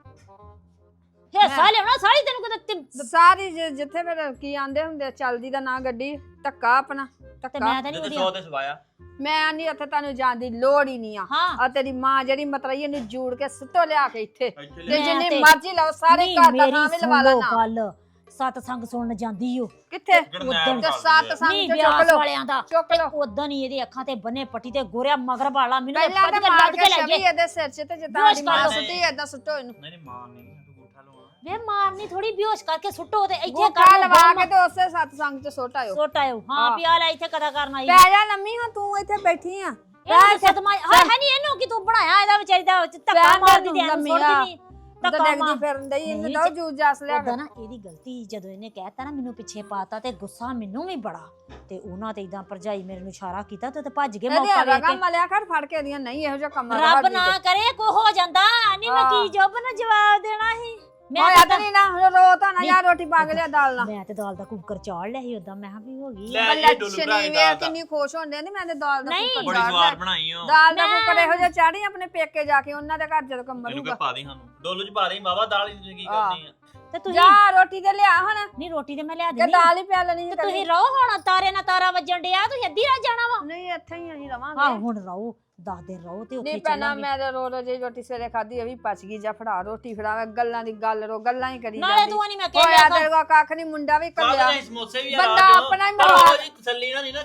ਫੇਰ ਸਾਲੇ ਹੋਣਾ ਸਾਲੀ ਤੈਨੂੰ ਕਿਤੇ ਸਾਰੀ ਜਿ- ਜਿੱਥੇ ਫਿਰ ਕੀ ਆਂਦੇ ਹੁੰਦੇ ਆ, ਚੱਲਦੀ ਦਾ ਨਾਂ ਗੱਡੀ ਧੱਕਾ ਆਪਣਾ ਧੱਕਾ। ਮੈਂ ਤਾਂ ਨਹੀਂ ਉਹਦੀ ਸੌ ਤੇ ਸਵਾਇਆ। ਮੈਂ ਨਹੀਂ ਉੱਥੇ ਤੁਹਾਨੂੰ ਜਾਣ ਦੀ ਲੋੜ ਹੀ ਨਹੀਂ ਆ। ਹਾਂ। ਆ ਤੇਰੀ ਮਾਂ ਜਿਹੜੀ ਮਤਰਈ ਇਹਨੂੰ ਜੂੜ ਕੇ ਸੁੱਟੋ ਲਿਆ ਕੇ ਇੱਥੇ। ਇੱਥੇ ਤੇ ਮੈਂ ਜਿੰਨੀ ਤੇ- ਮਰਜ਼ੀ ਲਾਓ ਸਾਰੇ ਨਹੀਂ, ਘਰ ਦਾ ਮੇਰੀ ਨਾਮ ਹੀ ਸੁਣ ਲਵਾ ਲਓ ਲੈਣਾ ਗੱਲ। ਸਤਸੰਗ ਸੁਣਨ ਜਾਂਦੀ ਓ। ਕਿੱਥੇ? ਗਰਨੈਲ ਤੇ ਸੱਤ। ਸੰਗ ਨਹੀਂ ਚੋਂ ਵਿਆਹ ਚੁੱਕ ਲਓ। ਵਾਲਿਆਂ ਦਾ। ਚੁੱਕ ਲਓ। ਉਦੋਂ ਨਹੀਂ ਇਹਦੇ ਅੱਖਾਂ ਤੇ ਬੰਨੇ ਪੱਟੀ ਤੇ ਗੋਰਿਆ ਮਗਰ ਵਾਲਾ ਮੈਨੂੰ ਤਾਂ ਪਹਿਲਾਂ ਫੜ ਤੇ ਕੇ ਮਾਰ ਕੇ ਕੇ ਲੈ ਛਵੀ ਗਏ ਇਹਦੇ ਸਿਰ 'ਚ ਤੇ ਜਿੱਦਾਂ ਦੀ ਮਾਂ। ਸੁੱਟੀ ਏਦਾਂ ਸੁੱਟੋ ਇਹਨੂੰ। ਨਹੀਂ ਨਹੀਂ ਮਾਂ ਨਹੀਂ ਵੇ ਮਾਰਨੀ ਥੋੜੀ ਬੇਹੋਸ਼ ਕਰਕੇ ਸੁੱਟੋ ਤੇ ਇੱਥੇ ਕਰ ਲਵਾ ਕੇ ਤੇ ਉਸੇ ਸੱਤ ਸੰਗ 'ਚ ਸੁੱਟ ਆਇਓ। ਸੁੱਟ ਆਇਓ। ਹਾਂ ਹਾਂ। ਪਿਆ ਲੈ ਇੱਥੇ ਕਦਾ ਕਰਨ ਆਈ ਪੈ ਜਾ ਲੰਮੀ ਹਾਂ ਤੂੰ ਇੱਥੇ ਬੈਠੀ ਆ। ਇਹ ਸਦਮਾ ਹਾਂ ਹੈ ਨਹੀਂ ਇਹਨੂੰ ਕਿ ਤੂੰ ਬਣਾਇਆ ਇਹਦਾ ਵਿਚਾਰੀ ਦਾ ਧੱਕਾ ਪੈਰ ਮਾਰਦੀ ਤੇ ਇਹਨੂੰ ਲੰਮੀ। ਦਿੰਦੀ ਤਾਂ ਧੱਕਾ ਡੈਗਦੀ ਮਾਰ ਫਿਰਨ ਦਈ ਇਹਨੂੰ ਨਹੀਂ ਦੋ ਜੂਸ ਜਾਸ ਲਿਆ ਉਦਾਂ ਨਾ ਇਹਦੀ ਗਲਤੀ ਜਦੋਂ ਇਹਨੇ ਕਹਿਤਾ ਨਾ ਮੈਨੂੰ ਪਿੱਛੇ ਪਾਤਾ ਤੇ ਗੁੱਸਾ ਮੈਨੂੰ ਵੀ ਬੜਾ। ਤੇ ਉਹਨਾਂ ਤੇ ਇਦਾਂ ਭਰਜਾਈ ਮੇਰੇ ਨੂੰ ਇਸ਼ਾਰਾ ਕੀਤਾ ਤੇ ਉਹ ਤੇ ਭੱਜ ਗਏ ਇਹਦੇ ਮੌਕਾ ਵੇਖ ਰਗਾ ਕੇ ਮਲਿਆ ਕਰ ਫੜ ਕੇ ਦੀਆਂ ਨਹੀਂ ਇਹੋ ਜਿਹਾ ਕੰਮ ਰੱਬ ਨਾ ਕਰੇ ਕੋ ਹੋ ਜਾਂਦਾ। ਨਹੀਂ ਮੈਂ ਹਾਂ। ਕੀ ਜੋਬ ਨੂੰ ਜਵਾਬ ਦੇਣਾ ਸੀ? ਮੈਂ ਹੋਇਆ ਤਾਂ ਨਹੀਂ ਨਾ ਰੋ ਤਾਂ ਨਾ। ਯਾਰ ਰੋਟੀ ਪਾ ਕੇ ਲਿਆ ਦਾਲ ਨਾਲ। ਮੈਂ ਤੇ ਦਾਲ ਦਾ ਕੁੱਕਰ ਚਾੜ ਲਿਆ ਸੀ ਉਦਾਂ ਮੈਂ ਕਿਹਾ ਵੀ ਹੋ ਗਈ। ਲੈ ਬੱਲੇ ਇਹ ਡੁੱਲੂ ਕੇ ਦਾਲ ਦਾ ਕਿੰਨੀ ਖੁਸ਼ ਹੁੰਦੇ ਨਹੀਂ ਮੈਂ ਤੇ ਦਾਲ ਦਾ ਨਹੀਂ। ਕੁੱਕਰ ਬੜੀ ਚਾੜ ਸਵਾਦ ਲਿਆ। ਬਣਾਈ ਓ। ਦਾਲ ਦਾ ਮੈਂ- ਕੁੱਕਰ ਇਹੋ ਜਿਹਾ ਚਾੜੀ ਆਪਣੇ ਪੇਕੇ ਜਾ ਕੇ ਉਹਨਾਂ ਦੇ ਘਰ ਜਦੋਂ ਕੰਮ ਇਹਨੂੰ ਕਿ ਪਾ ਦੇ ਸਾਨੂੰ। ਡੋਲੂ ਚ ਪਾ ਦੇ ਬਾਬਾ ਦਾਲ ਹੀ ਕੀ ਹਾਂ। ਕਰਨੀ ਆ? ਤੇ ਤੁਸੀਂ ਜਾ ਰੋਟੀ ਤੇ ਲਿਆ ਹੁਣ। ਨਹੀਂ ਰੋਟੀ ਤੇ ਮੈਂ ਲਿਆ ਕਿ ਦੇਣੀ ਦਾਲ ਹੀ ਪਿਆ ਲੈਣੀ ਤੇ ਤੁਸੀਂ ਰਹੋ ਹੁਣ ਤਾਰੇ ਨਾਲ ਤਾਰਾ ਵੱਜਣ ਡਿਆ ਤੁਸੀਂ ਅੱਧੀ ਰਾਤ ਜਾਣਾ ਵਾ। ਨਹੀਂ ਇੱਥੇ ਹੀ ਅਸੀਂ ਹਾਂ ਰਵਾਂਗੇ ਹੁਣ ਰਹੋ। 10 ਦਿਨ ਰਹੋ ਤੇ ਉੱਥੇ ਨਹੀਂ ਪਹਿਲਾਂ ਚੱਲਾਂਗੇ ਮੈਂ ਤੇ ਰੋ ਰੋ ਜਿਹੀ ਰੋਟੀ ਸਵੇਰੇ ਖਾਧੀ ਉਹ ਵੀ ਪਚ ਗਈ ਜਾ ਫੜਾ ਰੋਟੀ ਫੜਾ ਗੱਲਾਂ ਦੀ ਗੱਲ ਰੋ ਗੱਲਾਂ ਹੀ ਕਰੀ ਨਾਲੇ ਤੂੰ ਨਹੀਂ ਮੈਂ ਹੋਇਆ ਕਹਿ ਤੇਰੇ ਕੋਲ ਕੱਖ ਨਹੀਂ ਮੁੰਡਾ ਵੀ ਕਾਹਦੇ ਕੱਲਿਆ ਨਹੀਂ ਸਮੋਸੇ ਵੀ ਆ ਬੰਦਾ। ਆਪਣਾ ਹੀ ਪਰ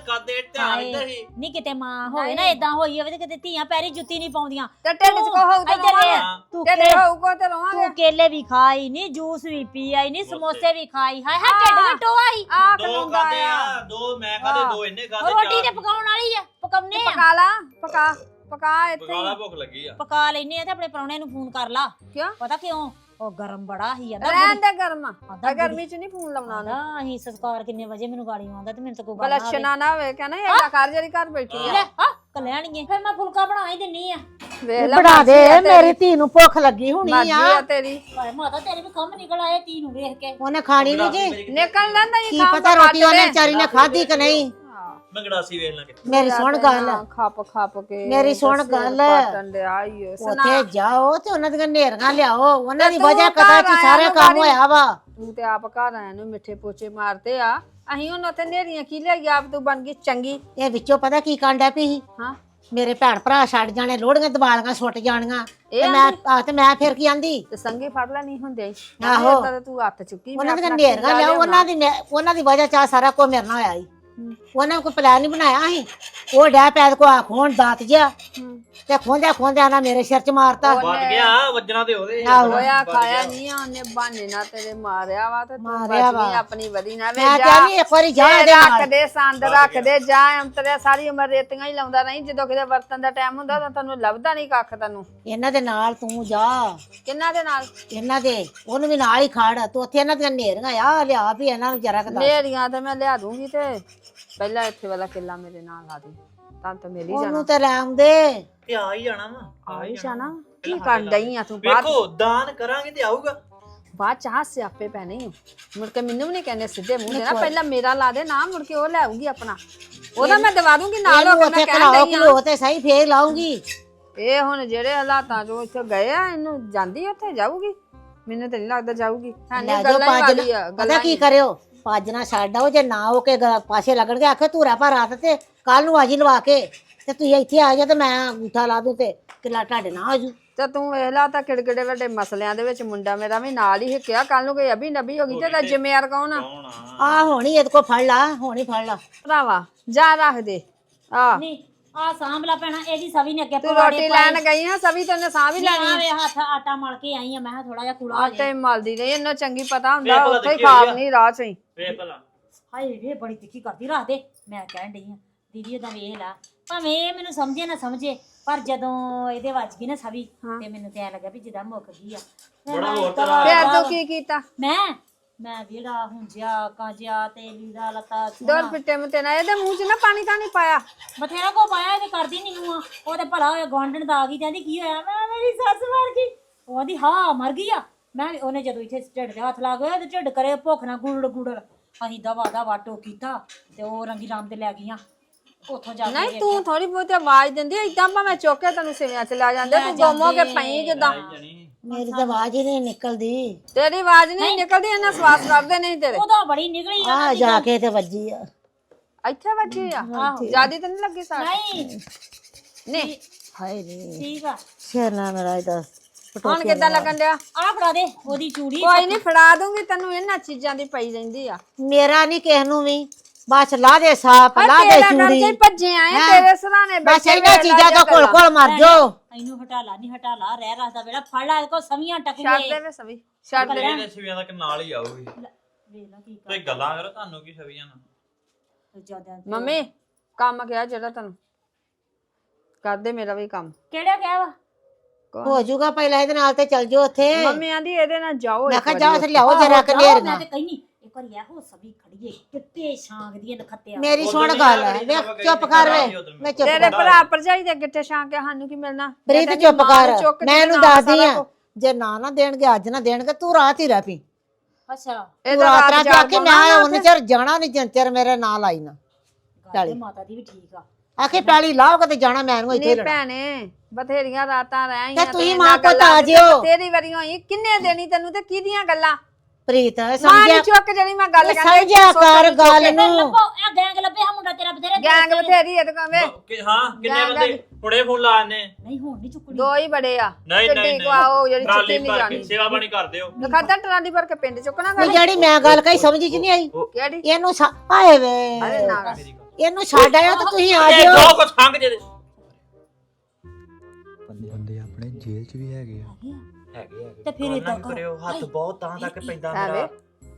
ਕਾਦੇ ਧਿਆਨ ਹਾਏ। ਇੱਧਰ ਹੀ ਨਹੀਂ ਕਿਤੇ ਮਾਂ ਹੋਵੇ ਨਾ ਨਹੀਂ। ਇਦਾਂ ਹੋਈ ਹੋਵੇ ਤੇ ਕਿਤੇ ਧੀਆਂ ਪੈਰੀ ਜੁੱਤੀ ਨਹੀਂ ਪਾਉਂਦੀਆਂ ਤੇ ਢਿੱਡ 'ਚ ਕੋ ਹੋਊ ਤੇ ਇੱਧਰ ਰਵਾਂਗੇ ਵੇਖ, ਹਾਂ। ਤੂੰ ਢਿੱਡ ਕੇ- ਹੋਊਗਾ ਤੇ ਰਵਾਂਗੇ ਤੂੰ ਕੇਲੇ ਵੀ ਖਾਈ ਨਹੀਂ ਜੂਸ ਵੀ ਪੀ ਆਈ ਨਹੀਂ ਸਮੋਸੇ। ਵੀ ਖਾਈ ਹਾਏ ਹਾਏ ਢਿੱਡ। ਵੀ ਟੋਆ ਹੀ ਆਹ ਦੋ ਖਲੋਂਦਾ ਖਾਦੇ ਆ ਆ ਦੋ ਮੈਂ ਖਾਦੇ ਹਾਂ। ਦੋ ਇਹਨੇ ਖਾਦੇ ਰੋਟੀ ਤੇ ਪਕਾਉਣ ਵਾਲੀ ਆ ਪਕਾਉਨੇ ਆ ਪਕਾ ਲਾ ਪਕਾ ਪਕਾ ਇੱਥੇ ਪਕਾਲਾ ਹੀ। ਭੁੱਖ ਲੱਗੀ ਆ ਪਕਾ ਲੈਨੇ ਆ ਤੇ ਆਪਣੇ ਪਰੌਣੇ ਨੂੰ ਫੋਨ ਕਰ ਲਾ ਕਿਉਂ ਪਤਾ ਕਿਉਂ ਉਹ ਗਰਮ ਬੜਾ ਹੀ ਜਾਂਦਾ ਰਹਿਣ ਦੇ ਗਰਮ। ਆ ਗਰਮੀ 'ਚ ਨਹੀਂ ਫੋਨ ਲਾਉਣਾ ਆਂਦਾ ਅਸੀਂ ਸੰਸਕਾਰ ਕਿੰਨੇ ਵਜੇ ਮੈਨੂੰ ਗਾੜੀ ਆਉਂਦਾ ਤੇ ਮੈਨੂੰ ਤਾਂ ਕੋਈ ਗੱਲ ਨਾ ਬਲਸ਼ਨਾ ਨਾ ਹੋਵੇ ਕਹਿੰਦਾ ਇਹ ਘਰ ਜਿਹੜੀ ਘਰ ਬੈਠੀ ਆ। ਲੈ ਆ ਕਲਿਆਣੀਏ ਫਿਰ ਮੈਂ ਫੁਲਕਾ ਬਣਾ ਹੀ ਦਿੰਨੀ ਆ। ਵੇਖ ਲੈ ਬਣਾ ਮਰਜ਼ੀ ਦੇ ਆ ਮੇਰੀ ਧੀ ਨੂੰ ਭੁੱਖ ਲੱਗੀ ਹੋਣੀ ਮਰਜ਼ੀ ਆ। ਆ ਤੇਰੀ। ਮਾਤਾ ਤੇਰੇ ਵੀ ਕੰਮ ਨਿਕਲ ਆਏ ਤੀ ਨੂੰ ਵੇਖ ਕੇ। ਉਹਨੇ ਖਾਣੀ ਨਹੀਂ ਜੀ? ਨਿਕਲ ਲੈਂਦਾ ਹੀ ਕੀ ਪਤਾ ਰੋਟੀ ਉਹਨੇ ਵਿਚਾਰੀ ਨੇ ਖਾਧੀ ਕਿ ਨਹੀਂ? ਮੈਂ ਗੜਾਸੀ ਵੇਖ ਲਾਂਗੇ? ਮੇਰੀ ਸੁਣ ਗੱਲ। ਖੱਪ ਖੱਪ ਕੇ ਮੇਰੀ ਸੁਣ ਗੱਲ। ਪਾਟਣ ਦੇ ਆਈਓ ਸੁਣਾ। ਉੱਥੇ ਜਾਓ ਤੇ ਉਹਨਾਂ ਦੀਆਂ ਨੇਰੀਆਂ ਲਿਆਓ। ਉਹਨਾਂ ਦੀ ਤੂੰ ਵਜ੍ਹਾ ਕਦਾ ਚ ਆਇਆ ਸਾਰੇ ਕੰਮ ਹੋਇਆ ਵਾ। ਤੂੰ ਤੇ ਆਪ ਘਰ ਆਇਆ ਨੂੰ ਮਿੱਠੇ ਪੋਚੇ ਮਾਰਦੇ ਆ। ਅਸੀਂ ਹੁਣ ਉੱਥੇ ਨੇਰੀਆਂ ਕੀ ਲਿਆਈ ਆਪ ਤੂੰ ਬਣ ਗਈ ਚੰਗੀ। ਇਹ ਵਿੱਚੋਂ ਪਤਾ ਕੀ ਕਾਂਡਾ ਪਈ ਸੀ ਹਾਂ। ਮੇਰੇ ਭੈਣ ਭਰਾ ਛੱਡ ਜਾਣੇ ਲੋੜੀਆਂ ਦਬਾਲੀਆਂ ਸੁੱਟ ਜਾਣੀਆਂ। ਇਹ ਤੇ ਮੈਂ ਆ ਤੇ ਮੈਂ ਫਿਰ ਕੀ ਆਂਦੀ? ਤੇ ਸੰਗੇ ਫੜ ਲੈ ਨਹੀਂ ਹੁੰਦੇ ਆਹੋ। ਤਾਂ ਤੂੰ ਹੱਥ ਚੁੱਕੀ ਉਹਨਾਂ ਮੈਂ ਦੀਆਂ ਆਪਣਾ ਨੇਰੀਆਂ ਲਿਆਓ। ਉਹਨਾਂ ਦੀ ਉਹਨਾਂ ਦੀ ਵਜ੍ਹਾ ਚ ਆਹ ਸਾਰਾ ਕੁਝ ਮੇਰੇ ਨਾਲ ਹੋਇਆ ਸੀ ਹੂੰ। ਉਹਨਾਂ ਕੋਈ ਪਲਾਨ ਨਹੀਂ ਬਣਾਇਆ ਸੀ। ਉਹ ਡੈ ਪੈਦ ਕੋ ਆ ਖੋਣ ਦਾਤ ਜਿਆ ਤੇ ਖੋਂਦਿਆ ਖੋਂਦਿਆ ਨਾ ਮੇਰੇ ਸਿਰ ਚ ਮਾਰਤਾ। ਵੱਜ ਗਿਆ ਵੱਜਣਾ ਤੇ ਉਹਦੇ ਹੀ ਆ। ਹੋਇਆ ਵੱਜ ਖਾਇਆ ਗਿਆ। ਨਹੀਂ ਆ ਉਹਨੇ ਬਹਾਨੇ ਨਾਲ ਤੇਰੇ ਮਾਰਿਆ ਵਾ ਤੇ ਤੂੰ ਮਾਰਿਆ ਬਚ ਗਈ ਵਾ। ਆਪਣੀ ਵਦੀ ਨਾ ਵੇ ਮੈਂ ਜਾ ਕਿਹਾ ਵੀ ਇੱਕ ਵਾਰੀ ਜਾ ਜੇ ਇਹਦੇ ਰੱਖ ਨਾਲ। ਦੇ ਸੰਦ ਰੱਖ ਦੇ ਜਾ ਅੰਤਰੇ ਸਾਰੀ ਉਮਰ ਰੇਤੀਆਂ ਹੀ ਲਾਉਂਦਾ ਨਹੀਂ ਜਦੋਂ ਕਿਤੇ ਵਰਤਨ ਦਾ ਟਾਈਮ ਹੁੰਦਾ ਤਾਂ ਤੈਨੂੰ ਲੱਭਦਾ ਨਹੀਂ ਕੱਖ ਤੈਨੂੰ। ਇਹਨਾਂ ਦੇ ਨਾਲ ਤੂੰ ਜਾ। ਕਿੰਨਾ ਦੇ ਨਾਲ? ਇਹਨਾਂ ਦੇ। ਉਹਨੂੰ ਵੀ ਨਾਲ ਹੀ ਖੜ। ਤੂੰ ਉੱਥੇ ਇਹਨਾਂ ਦੀਆਂ ਨੇਰੀਆਂ ਆ ਲਿਆ ਵੀ ਇਹਨਾਂ ਨੂੰ ਜਰਾ ਕਦਾ ਨੇਰੀਆਂ ਤੇ ਮੈਂ ਲਿਆ ਦੂੰਗੀ ਤੇ। ਪਹਿਲਾਂ ਇੱਥੇ ਵਾਲਾ ਕਿੱਲਾ ਮੇਰੇ ਨਾਲ ਲਾ ਦੇ। ਤਾਂ ਤਾਂ ਮੇਰੀ ਜਾਣਾ ਉਹਨੂੰ ਤੇ ਰਹਿਮ ਦੇ। ਤੇ ਆ ਹੀ ਜਾਣਾ ਵਾ। ਆਈ ਜਾਣਾ। ਕੀ ਕਰਨ ਡਈ ਆ ਤੂੰ? ਬਾਅਦ ਵੇਖੋ ਦਾਨ ਕਰਾਂਗੇ ਤੇ ਆਊਗਾ। ਬਾਅਦ ਚ ਹਾਸੇ ਆਪੇ ਪੈਣੇ ਹੀ ਮੁੜ ਕੇ ਮੈਨੂੰ ਵੀ ਨਹੀਂ ਕਹਿੰਦੇ ਸਿੱਧੇ ਮੂੰਹ ਦੇ ਨਾ। ਪਹਿਲਾਂ ਮੇਰਾ ਲਾ ਦੇ ਨਾ ਮੁੜ ਕੇ ਉਹ ਲੈ ਆਊਗੀ ਆਪਣਾ। ਉਹਦਾ ਮੈਂ ਦਵਾ ਦੂੰਗੀ ਨਾਲ ਹੋ ਇਹਨੂੰ ਉੱਥੇ ਮੈਂ ਕਹਿ ਆ। ਘਲੋ ਤੇ ਸਹੀ ਫੇਰ ਲਾਉਂਗੀ ਇਹ ਹੁਣ ਜਿਹੜੇ ਹਾਲਾਤਾਂ ਚੋਂ ਇੱਥੇ ਗਏ ਆ ਇਹਨੂੰ ਜਾਂਦੀ ਉੱਥੇ ਜਾਊਗੀ? ਮੈਨੂੰ ਤਾਂ ਨਹੀਂ ਲੱਗਦਾ ਜਾਊਗੀ। ਹੈ ਲੈ ਨਹੀਂ ਜਾਓ ਗੱਲਾਂ ਹੀ ਵਾਲੀ ਆ ਨਾ- ਗੱਲਾਂ ਕੀ ਕਰਿਓ? ਨਾ ਛੱਡ ਆਓ ਜੇ ਨਾ ਹੋ ਕੇ ਗ- ਪਾਸੇ ਲੱਗਣਗੇ ਆਖੇ ਧੂਰਾ ਭਾ ਰਾਤ ਤੇ ਕੱਲ ਨੂੰ ਆਜੀ ਲਵਾ ਕੇ ਤੇ ਤੁਸੀਂ ਇੱਥੇ ਆ ਜਾ ਤੇ ਮੈਂ ਅੰਗੂਠਾ ਲਾ ਦੂੰ ਤੇ ਕਿਲਾ ਤੁਹਾਡੇ ਨਾਲ ਆਜੂ। ਤੇ ਤੂੰ ਵੇਖ ਲਾ ਤਾਂ ਕਿੜਕਿੜੇ ਵੱਡੇ ਮਸਲਿਆਂ ਦੇ ਵਿੱਚ ਮੁੰਡਾ ਮੇਰਾ ਵੀ ਨਾਲ ਹੀ ਹਿੱਕਿਆ ਕੱਲ ਨੂੰ ਕੋਈ ਅਭੀ ਨਬੀ ਹੋ ਗਈ ਤੇ ਇਹਦਾ ਜ਼ਿੰਮੇਵਾਰ ਕੌਣ ਆ? ਆ? ਹੋਣੀ ਇਹਦੇ ਕੋ ਫੜ ਲਾ ਹੋਣੀ ਫੜ ਲਾ। ਭਰਾਵਾ ਜਾ ਰੱਖ ਦੇ। ਆ ਨਹੀਂ ਆ ਸਾਂਭਲਾ ਪੈਣਾ ਇਹਦੀ ਸਵੀ ਨੇ ਅੱਗੇ ਤੂੰ ਰੋਟੀ ਲੈਣ ਗਈ ਆ ਸਭੀ ਤੈਨੂੰ ਸਾਹ ਵੀ ਲੈਣੀ ਆਵੇ ਹੱਥ ਆਟਾ ਮਲ ਕੇ ਆਈ ਆ ਮੈਂ ਕਿਹਾ ਥੋੜਾ ਜਿਹਾ ਕੁੜਾ ਹੋ ਜਾਏ ਆਟੇ ਮਲਦੀ ਰਹੀ ਇਹਨੂੰ ਚੰਗੀ ਪਤਾ ਹੁੰਦਾ ਉੱਥੇ ਹੀ ਦੇਖੀ ਹੋਈ ਖਾ ਆ। ਨਹੀਂ ਰਾਹ ਚ ਹੀ। ਵੇ ਭਲਾ। ਹਾਏ ਵੇ ਬੜੀ ਤਿੱਖੀ ਕਰਦੀ ਰੱਖ ਦੇ। ਮੈਂ ਕਹਿਣ ਡਈ ਆ। ਦੀਦੀ ਉਹਦਾ ਵੇਖ ਲਾ। ਭਾਵੇਂ ਇਹ ਮੈਨੂੰ ਸਮਝੇ ਨਾ ਸਮਝੇ ਪਰ ਜਦੋਂ ਇਹਦੇ ਵੱਜ ਗਈ ਨਾ ਸਵੀ ਤੇ ਮੈਨੂੰ ਤੇ ਐ ਲੱਗਾ ਵੀ ਜਿੱਦਾਂ ਮੁੱਕ ਗਈ ਆ। ਮੈਂ ਬੜਾ ਨਾ ਹੋਰ ਇੱਦਾਂ ਤਰ੍ਹਾਂ ਫਿਰ ਵਾਹ- ਤੂੰ ਕੀ ਕੀਤਾ? ਮੈਂ ਮੈਂ ਜਿਹੜਾ ਹੁੰਜਿਆ ਕਾਂਜਿਆ ਤੇ ਲੀੜਾ ਲਤਾ ਦੋਰ ਪਿੱਟੇ ਮੁੱਤੇ ਨਾ ਇਹਦੇ ਮੂੰਹ 'ਚ ਨਾ ਪਾਣੀ ਤਾਂ ਨਹੀਂ ਪਾਇਆ। ਬਥੇਰਾ ਕੋ ਪਾਇਆ ਇਹਦੇ ਕਰਦੀ ਨਹੀਂ ਹੂੰ ਉਹਦੇ ਭਲਾ ਹੋਇਆ ਗਵਾਂਢਣ ਦਾ ਆ ਗਈ ਕਹਿੰਦੀ ਕੀ ਹੋਇਆ? ਮੈਂ ਮੇਰੀ ਸੱਸ ਮਰ ਗਈ। ਉਹਦੀ ਹਾਂ ਮਰ ਗਈ ਆ। ਮੈਂ ਉਹਨੇ ਜਦੋਂ ਇੱਥੇ ਢਿੱਡ ਤੇ ਹੱਥ ਲਾ ਗਿਆ ਤੇ ਢਿੱਡ ਕਰੇ ਭੁੱਖ ਨਾਲ ਗੁੜੜ ਗੁੜੜ ਅਸੀਂ ਦਵਾ ਦਾ ਵਾਟੋ ਕੀਤਾ ਤੇ ਉਹ ਰੰਗੀ ਰਾਮ ਤੇ ਲੈ ਗਈਆਂ। ਉੱਥੋਂ ਜਾ ਕੇ ਨਹੀਂ ਤੂੰ ਥੋੜੀ ਬਹੁਤੀ ਆਵਾਜ਼ ਦਿੰਦੀ ਇਦਾਂ ਭਾਵੇਂ ਚੁੱਕ ਕੇ ਤੈਨੂੰ ਸਿਵਿਆਂ 'ਚ ਲੈ ਜਾਂਦੇ ਤੂੰ ਗੁੰਮ ਹੋ ਕੇ ਪਈ ਜਿੱਦਾਂ। ਮੇਰੀ ਤਾਂ ਆਵਾਜ਼ ਹੀ ਨਹੀਂ ਨਿਕਲਦੀ। ਤੇਰੀ ਆਵਾਜ਼ ਨਹੀਂ ਨਿਕਲਦੀ ਇਹਨਾਂ ਸਵਾਸ ਕਰਦੇ ਨਹੀਂ ਤੇਰੇ। ਉਦੋਂ ਬੜੀ ਨਿਕਲੀ ਆ ਆ ਜਾ ਕੇ ਤੇ ਵੱਜੀ ਆ। ਇੱਥੇ ਵੱਜੀ ਆ? ਜਿਆਦੀ ਤਾਂ ਨਹੀਂ ਲੱਗੀ ਸਾਰ ਨਹੀਂ। ਨਹੀਂ। ਹਾਏ ਨੀ। ਠੀਕ ਆ। ਸਿਰ ਨਾ ਮੇਰਾ ਇਹਦਾ ਹੁਣ ਕਿੱਦਾਂ ਲੱਗਣ ਡਿਆ? ਆ ਫੜਾ ਦੇ ਉਹਦੀ ਚੂੜੀ ਕੋਈ ਨਹੀਂ ਫੜਾ ਦੂੰਗੀ ਤੈਨੂੰ ਇਹਨਾਂ ਚੀਜ਼ਾਂ ਦੀ ਪਈ ਰਹਿੰਦੀ ਆ। ਮੇਰਾ ਨਹੀਂ ਕਿਸ ਨੂੰ ਵੀ। ਬਸ ਲਾ ਦੇ ਸਾਪ ਲਾ ਦੇ ਚੂੜੀ। ਕਰਕੇ ਹੀ ਭੱਜੇ ਆਏ ਹੈਂ। ਤੇਰੇ ਸਰਾਣੇ ਬਸ ਇਹਨਾਂ ਚੀਜ਼ਾਂ ਤੋਂ ਕੋਲ ਕੋਲ ਮਰ ਜੋ। ਇਹਨੂੰ ਹਟਾਲਾ ਨਹੀਂ ਹਟਾਲਾ ਰਹਿ ਰਸਦਾ ਵੇੜਾ ਫੜ ਲੈ ਕੋ ਸਮੀਆਂ ਛੱਡ ਟਕੂਏ ਦੇ ਵੇ ਸਭੀ ਛੱਡ ਦੇ। ਇਹਦੇ ਛਵੀਆਂ ਤੱਕ ਨਾਲ ਹੀ ਆਊਗੀ। ਵੇਖ ਲਾ ਕੀ ਤੇ ਗੱਲਾਂ ਕਰੋ ਤੁਹਾਨੂੰ ਕੀ ਛਵੀਆਂ ਨਾਲ ਜ਼ਿਆਦਾ ਮੰਮੀ ਕੰਮ ਕਿਹਾ ਜਿਹੜਾ ਤੈਨੂੰ? ਕਰ ਦੇ ਮੇਰਾ ਵੀ ਕੰਮ। ਕਿਹੜਾ ਕਿਹਾ ਵਾ? ਹੋ ਜਾਊਗਾ ਪਹਿਲਾਂ ਇਹਦੇ ਨਾਲ ਤੇ ਚੱਲ ਜਾਓ ਉੱਥੇ। ਮੰਮੀ ਆਂਦੀ ਇਹਦੇ ਨਾਲ ਜਾਓ ਮੈਂ ਕਿਹਾ ਵਾਰੀ। ਜਾ ਉੱਥੇ ਲਿਆਓ ਜਰਾ ਜਾਓ, ਕਨੇਰ ਮੈਂ ਤੇ ਕਹਿੰਨੀ ਇੱਕ ਵਾਰੀ ਇਹੋ ਸਭੀ ਖੜੀਏ ਕਿੱਤੇ ਛਾਂਗ ਦੀਆਂ ਨਖੱਤਿਆ ਮੇਰੀ ਉਧਰ ਸੁਣ ਨੀ ਗੱਲ ਨਾ ਕਰੀ ਵੇਖ ਜਦੋਂ ਚੁੱਪ ਗਈ ਕਰ ਸੀ ਵੇ ਉਧਰ ਮੈਂ ਚੁੱਪ ਤੇਰੇ ਭਰਾ ਭਰਜਾਈ ਦੇ ਗਿੱਟੇ ਛਾਂ ਕੇ ਸਾਨੂੰ ਕੀ ਮਿਲਣਾ? ਪ੍ਰੀਤ ਤੇਰੀ ਚੁੱਪ ਮਾਂ ਕਰ। ਚੁੱਕ ਮੈਂ ਇਹਨੂੰ ਦਿੱਤਾ ਦੱਸਦੀ ਸਾਰਾ ਆ ਜੇ ਨਾ ਨਾ ਦੇਣਗੇ ਅੱਜ ਨਾ ਦੇਣਗੇ ਤੂੰ ਰਾਤ ਹੀ ਰਹਿ ਪਈ ਅੱਛਾ। ਤੂੰ ਇਹਦਾ ਰਾਤ ਰਾਤ ਰਾਤ ਆ ਕੇ ਜਾਗਣਾ ਮੈਂ ਨਾ ਉਹਨੇ ਚਿਰ ਜਾਣਾ ਨਹੀਂ ਜਿੰਨ ਚਿਰ ਮੇਰੇ ਨਾਲ ਆਈ ਨਾ ਗੱਲ ਤੇ ਮਾਤਾ ਦੀ ਵੀ ਠੀਕ ਆ। ਆਖੇ ਪੈਲੀ ਲਾਓ ਕਿਤੇ ਜਾਣਾ ਮੈਂ ਇਹਨੂੰ ਇੱਥੇ ਨਹੀਂ ਲੈਣਾ। ਭੈਣੇ ਬਥੇਰੀਆਂ ਰਾਤਾਂ ਰਹਿ ਆਈਆਂ ਤੇ ਤੁਸੀਂ ਇਹਨਾਂ ਮਾਂ ਪੁੱਤ ਗੱਲਾਂ ਆ ਚ, ਜਿਓ। ਤੇਰੀ ਵਾਰੀ ਹੋਈ ਕਿੰਨੇ ਦੇਣੀ ਤੈਨੂੰ ਤੇ ਕਿਹਦੀਆਂ ਗੱਲਾਂ? ਪ੍ਰੀਤ ਮਾਂ ਸਮਝਿਆ ਨੂੰ ਚੁੱਕ ਜਿਹੜੀ ਮੈਂ ਗੱਲ ਤੇ ਕਰਦੀ ਸਮਝਿਆ ਕਰ ਗੱਲ ਨੂੰ। ਲੱਭੋ ਇਹ ਗੈਂਗ ਲੱਭੇ ਮੁੰਡਾ ਤੇਰਾ ਬਥੇਰੇ ਗੈਂਗ ਬਥੇਰੀ ਇਹਦੇ ਕੋਵੇਂ ਕਿ ਹਾਂ ਕਿੰਨੇ ਬੰਦੇ? ਹੁਣੇ ਫੋਨ ਲਾਣੇ ਨਹੀਂ ਹੁਣ ਨਹੀਂ ਚੁੱਕਣੀ। ਦੋ ਹੀ ਬੜੇ ਆ। ਨਹੀਂ ਗੱਡੀ ਨਹੀਂ। ਕੋ ਆਓ ਜਿਹੜੀ ਟਰਾਲੀ ਚੁੱਕੀ ਨਹੀਂ ਭਰ ਜਾਣੀ। ਕੇ ਸੇਵਾ ਪਾਣੀ ਕਰਦੇ ਹੋ ਖਾਤਾ ਟਰਾਲੀ ਭਰ ਕੇ ਪਿੰਡ ਚੁੱਕਣਾ ਗੱਲ? ਜਿਹੜੀ ਮੈਂ ਗੱਲ ਕਹੀ ਸਮਝ ਚ ਨਹੀਂ ਆਈ? ਕਿਹੜੀ? ਇਹਨੂੰ ਹਾਏ ਵੇ। ਅਰੇ ਨਾ। ਇਹਨੂੰ ਛੱਡ ਆਇਓ ਤੇ ਤੁਸੀਂ ਆ ਜਿਓ। ਜੋ ਕੁਛ ਸੰਗ ਜੇ ਬੰਦੇ ਤੇ ਫਿਰ ਗੱਲ ਏਦਾਂ ਕਰਿਓ ਹੱਥ ਬਹੁਤ ਤਾਂ ਤੱਕ ਪੈਂਦਾ ਮੇਰਾ।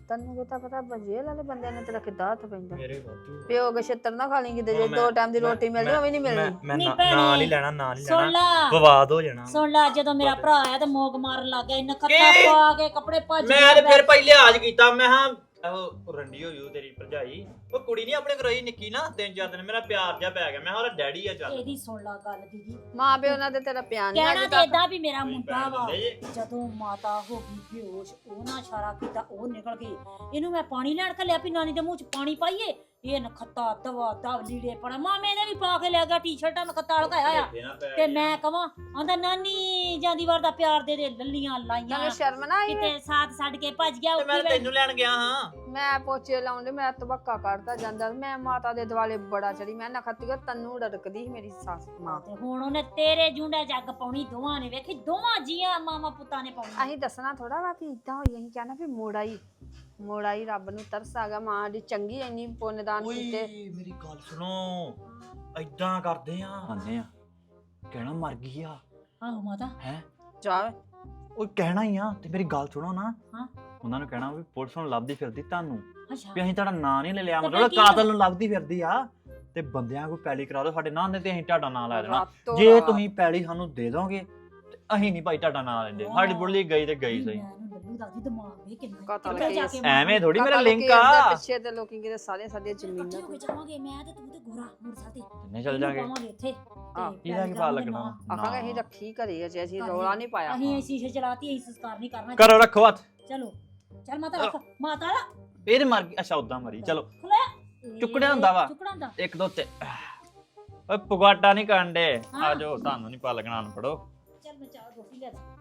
ਤੈਨੂੰ ਕੀ ਤਾਂ ਪਤਾ ਬਜੇਲ ਵਾਲੇ ਬੰਦੇ ਨੇ ਤੇਰਾ ਕਿੱਦਾਂ ਹੱਥ ਪੈਂਦਾ। ਮੇਰੇ ਵਾਧੂ ਪਿਓ ਕੇ ਛਿੱਤਰ ਨਾ ਖਾ ਲਈ ਕਿਤੇ ਜੇ ਦੋ ਟਾਈਮ ਦੀ ਮੈਂ- ਰੋਟੀ ਮਿਲਦੀ ਮੈਂ- ਉਹ ਵੀ ਨਹੀਂ ਮਿਲਣੀ ਮੈਂ ਨਹੀਂ ਨਾ- ਭੈਣੇ, ਨਾਂ ਨਹੀਂ ਲੈਣਾ ਨਾਂ ਨਹੀਂ ਸੁਣ ਲੈਣਾ। ਲਾ। ਵਿਵਾਦ ਹੋ ਜਾਣਾ। ਸੁਣ ਲੈ ਜਦੋਂ ਮੇਰਾ ਭਰਾ ਆਇਆ ਤੇ ਮੋਗ ਮਾਰਨ ਲੱਗ ਗਿਆ ਇਹਨੇ ਖੱਤਾ ਕੀ? ਪਾ ਕੇ ਕੱਪੜੇ ਭੱਜ ਮੈਂ ਤੇ ਫਿਰ ਪਹਿਲੇ ਆਜ ਕੀਤਾ ਮੈਂ ਹਾਂ ਉਹ ਰੰਡੀ ਹੋ ਜੂ ਤੇਰੀ ਭਰਜਾਈ। ਉਹ ਕੁੜੀ ਨਹੀਂ ਆਪਣੇ ਘਰੋਂ ਹੀ ਨਿੱਕੀ ਨਾ? ਤਿੰਨ ਚਾਰ ਦਿਨ ਮੇਰਾ ਪਿਆਰ ਜਿਹਾ ਪੈ ਗਿਆ। ਮੈਂ ਉਹਦਾ ਡੈਡੀ ਆ ਚੱਲ। ਇਹਦੀ ਸੁਣ ਲਾ ਗੱਲ ਦੀਦੀ। ਮਾਂ ਪਿਓ ਨਾਲ ਤੇ ਤੇਰਾ ਪਿਆਰ ਨਹੀਂ ਕਹਿਣਾ ਤੇ ਏਦਾਂ ਵੀ ਮੇਰਾ ਮੁੰਡਾ ਵਾ। ਜਦੋਂ ਮਾਤਾ ਹੋ ਗਈ ਬੇਹੋਸ਼ ਉਹ ਨਾ ਇਸ਼ਾਰਾ ਕੀਤਾ ਉਹ ਨਿਕਲ ਗਈ। ਇਹਨੂੰ ਮੈਂ ਪਾਣੀ ਲੈਣ ਘੱਲਿਆ ਵੀ ਨਾਨੀ ਦੇ ਮੂੰਹ 'ਚ ਪਾਣੀ ਪਾਈਏ। ਇਹ ਨਖੱਤਾ ਦਵਾ ਦਵ ਲੀੜੇ ਪਣਾ ਮਾਮੇ ਨੇ ਵੀ ਪਾ ਕੇ ਲੈ ਗਿਆ ਟੀ-ਸ਼ਰਟਾਂ ਨਖੱਤਾ ਲਗਾਇਆ ਆ ਤੇ। ਮੈਂ ਕਵਾਂ ਆਂਦਾ ਨਾਨੀ ਜਾਂਦੀ ਵਾਰ ਦਾ ਪਿਆਰ ਦੇ ਦੇ ਲੱਲੀਆਂ ਲਾਈਆਂ। ਤੈਨੂੰ ਸ਼ਰਮ ਨਾ ਆਈ। ਕਿਤੇ ਸਾਥ ਛੱਡ ਕੇ ਭੱਜ ਗਿਆ ਤੇ ਮੈਂ ਉੱਥੇ ਤੈਨੂੰ ਲੈਣ ਗਿਆ ਹਾਂ। ਮੈਂ ਪੋਚੇ ਲਾਉਂਦੇ ਮੇਰਾ ਤਬੱਕਾ ਕੱਢਦਾ ਜਾਂਦਾ। ਮੈਂ ਮਾਤਾ ਦੇ ਦੁਆਲੇ ਬੜਾ ਚੜੀ ਮੈਂ ਨਾ ਖੱਤੀ ਤੈਨੂੰ ਡਰਕਦੀ ਸੀ ਮੇਰੀ ਸੱਸ ਮਾਂ। ਤੇ ਹੁਣ ਉਹਨੇ ਤੇਰੇ ਜੁੰਡੇ ਜੱਗ ਪਾਉਣੀ ਦੋਵਾਂ ਨੇ ਵੇਖੀ ਦੋਵਾਂ ਜੀਆਂ ਮਾਮਾ ਪੁੱਤਾਂ ਨੇ ਪਾਉਣੀ। ਅਸੀਂ ਦੱਸਣਾ ਥੋੜਾ ਵਾ ਕਿ ਇਦਾਂ ਹੋਈ ਅਸੀਂ ਕਹਿਣਾ ਵੀ ਮੋੜਾਈ ਮੋੜਾਈ ਰੱਬ ਨੂੰ ਤਰਸ ਆ ਗਿਆ ਮਾਂ ਦੀ ਚੰਗੀ ਇੰਨੀ ਪੁੰਨਦਾਨ ਕੀਤੇ। ਓਏ ਮੇਰੀ ਗੱਲ ਸੁਣੋ ਐਦਾਂ ਕਰਦੇ ਆ। ਆਂਦੇ ਆ ਕਹਿਣਾ ਮਰ ਗਈ ਆ। ਆਹੋ ਮਾਤਾ ਹੈ? ਜਾ ਉਹ ਕਹਿਣਾ ਹੀ ਆ ਤੇ ਮੇਰੀ ਗੱਲ ਸੁਣੋ ਨਾ। ਹਾਂ। ਉਹਨਾਂ ਨੂੰ ਕਹਿਣਾ ਵੀ ਪੁਲਿਸ ਨੂੰ ਲੱਭਦੀ ਫਿਰਦੀ ਤੁਹਾਨੂੰ। ਅੱਛਾ। ਵੀ ਅਸੀਂ ਤੁਹਾਡਾ ਨਾਂ ਨਹੀਂ ਲੈ ਲਿਆ ਤੇ ਮਤਲਬ ਕੀ ਕਾਤਲ ਨੂੰ ਲੱਭਦੀ ਫਿਰਦੀ ਆ। ਤੇ ਬੰਦਿਆਂ ਕੋਈ ਪੈਲੀ ਕਰਾ ਦਿਓ ਸਾਡੇ ਨਾਂ ਦੇ ਤੇ ਅਸੀਂ ਤੁਹਾਡਾ ਨਾਂ ਲੈ ਦੇਣਾ। ਰਾਤੋਂ ਜੇ ਰਾਤ। ਤੁਸੀਂ ਪੈਲੀ ਸਾਨੂੰ ਦੇ ਦੋਗੇ ਅਸੀਂ ਨਹੀਂ ਭਾਈ ਤੁਹਾਡਾ ਨਾਂ ਲੈਂਦੇ। ਸਾਡੀ ਬੁੜਲੀ ਗਈ ਤੇ ਗਈ ਸਹੀ। ਦਾ ਦੀ ਦਿਮਾਗ ਵੇ ਕਿੰਨਾ ਕਤਲ ਜਾ। ਕੇ? ਐਵੇਂ ਥੋੜੀ ਮੇਰਾ ਲਿੰਕ ਦੇ ਆ। ਪਿੱਛੇ ਤੇ ਲੋਕੀ ਕਿਤੇ ਸਾਰੇ ਇਕੱਠੇ ਜ਼ਮੀਨਾਂ ਹੋ ਕੇ ਜਾਵਾਂਗੇ ਮੈਂ ਤੇ ਤੂੰ ਤੇ ਗੋਰਾ ਮੋਟਰਸਾਈਕਲ ਤੇ। ਕਿੰਨੇ ਚੱਲ ਜਾਗੇ। ਪਾਵਾਂਗੇ ਹਾਂ। ਇਹਦਾ ਕੀ ਪਾ ਲੱਗਣਾ? ਆਖਾਂਗੇ ਅਸੀਂ ਨਾ। ਰੱਖੀ ਘਰੇ ਅਜੇ ਅਸੀਂ। ਰੌਲਾ ਨਹੀਂ ਪਾਇਆ। ਅਸੀਂ ਅਸੀਂ ਸ਼ੀਸ਼ੇ ਚਲਾਤੀ ਅਸੀਂ ਸੰਸਕਾਰ ਨਹੀਂ ਕਰਨਾ ਕਰੋ ਰੱਖੋ ਹੱਥ। ਚਲੋ। ਚੱਲ ਮਾਤਾ ਰੱਖ। ਮਾਤਾ ਦਾ ਇਹ ਤੇ ਮਰ ਗਈ। ਅੱਛਾ ਉਦਾਂ ਮਰੀ। ਚਲੋ। ਇਹ ਚੁੱਕੜਿਆ ਹੁੰਦਾ ਵਾ। ਚੁੱਕੜਾ ਹੁੰਦਾ। ਇੱਕ ਦੋ ਤੇ ਓਏ ਪੁਗਾਟਾ ਨਹੀਂ ਕਾਂਡੇ ਹਾਂ। ਆ ਜਾਓ ਤੁਹਾਨੂੰ ਨਹੀਂ ਪਾ ਲੱਗਣਾ ਅਨਪੜੋ ਚੱਲ ਮੈਂ ਚਾਹ ਰੋਟੀ ਲੈ ਦਾਂ।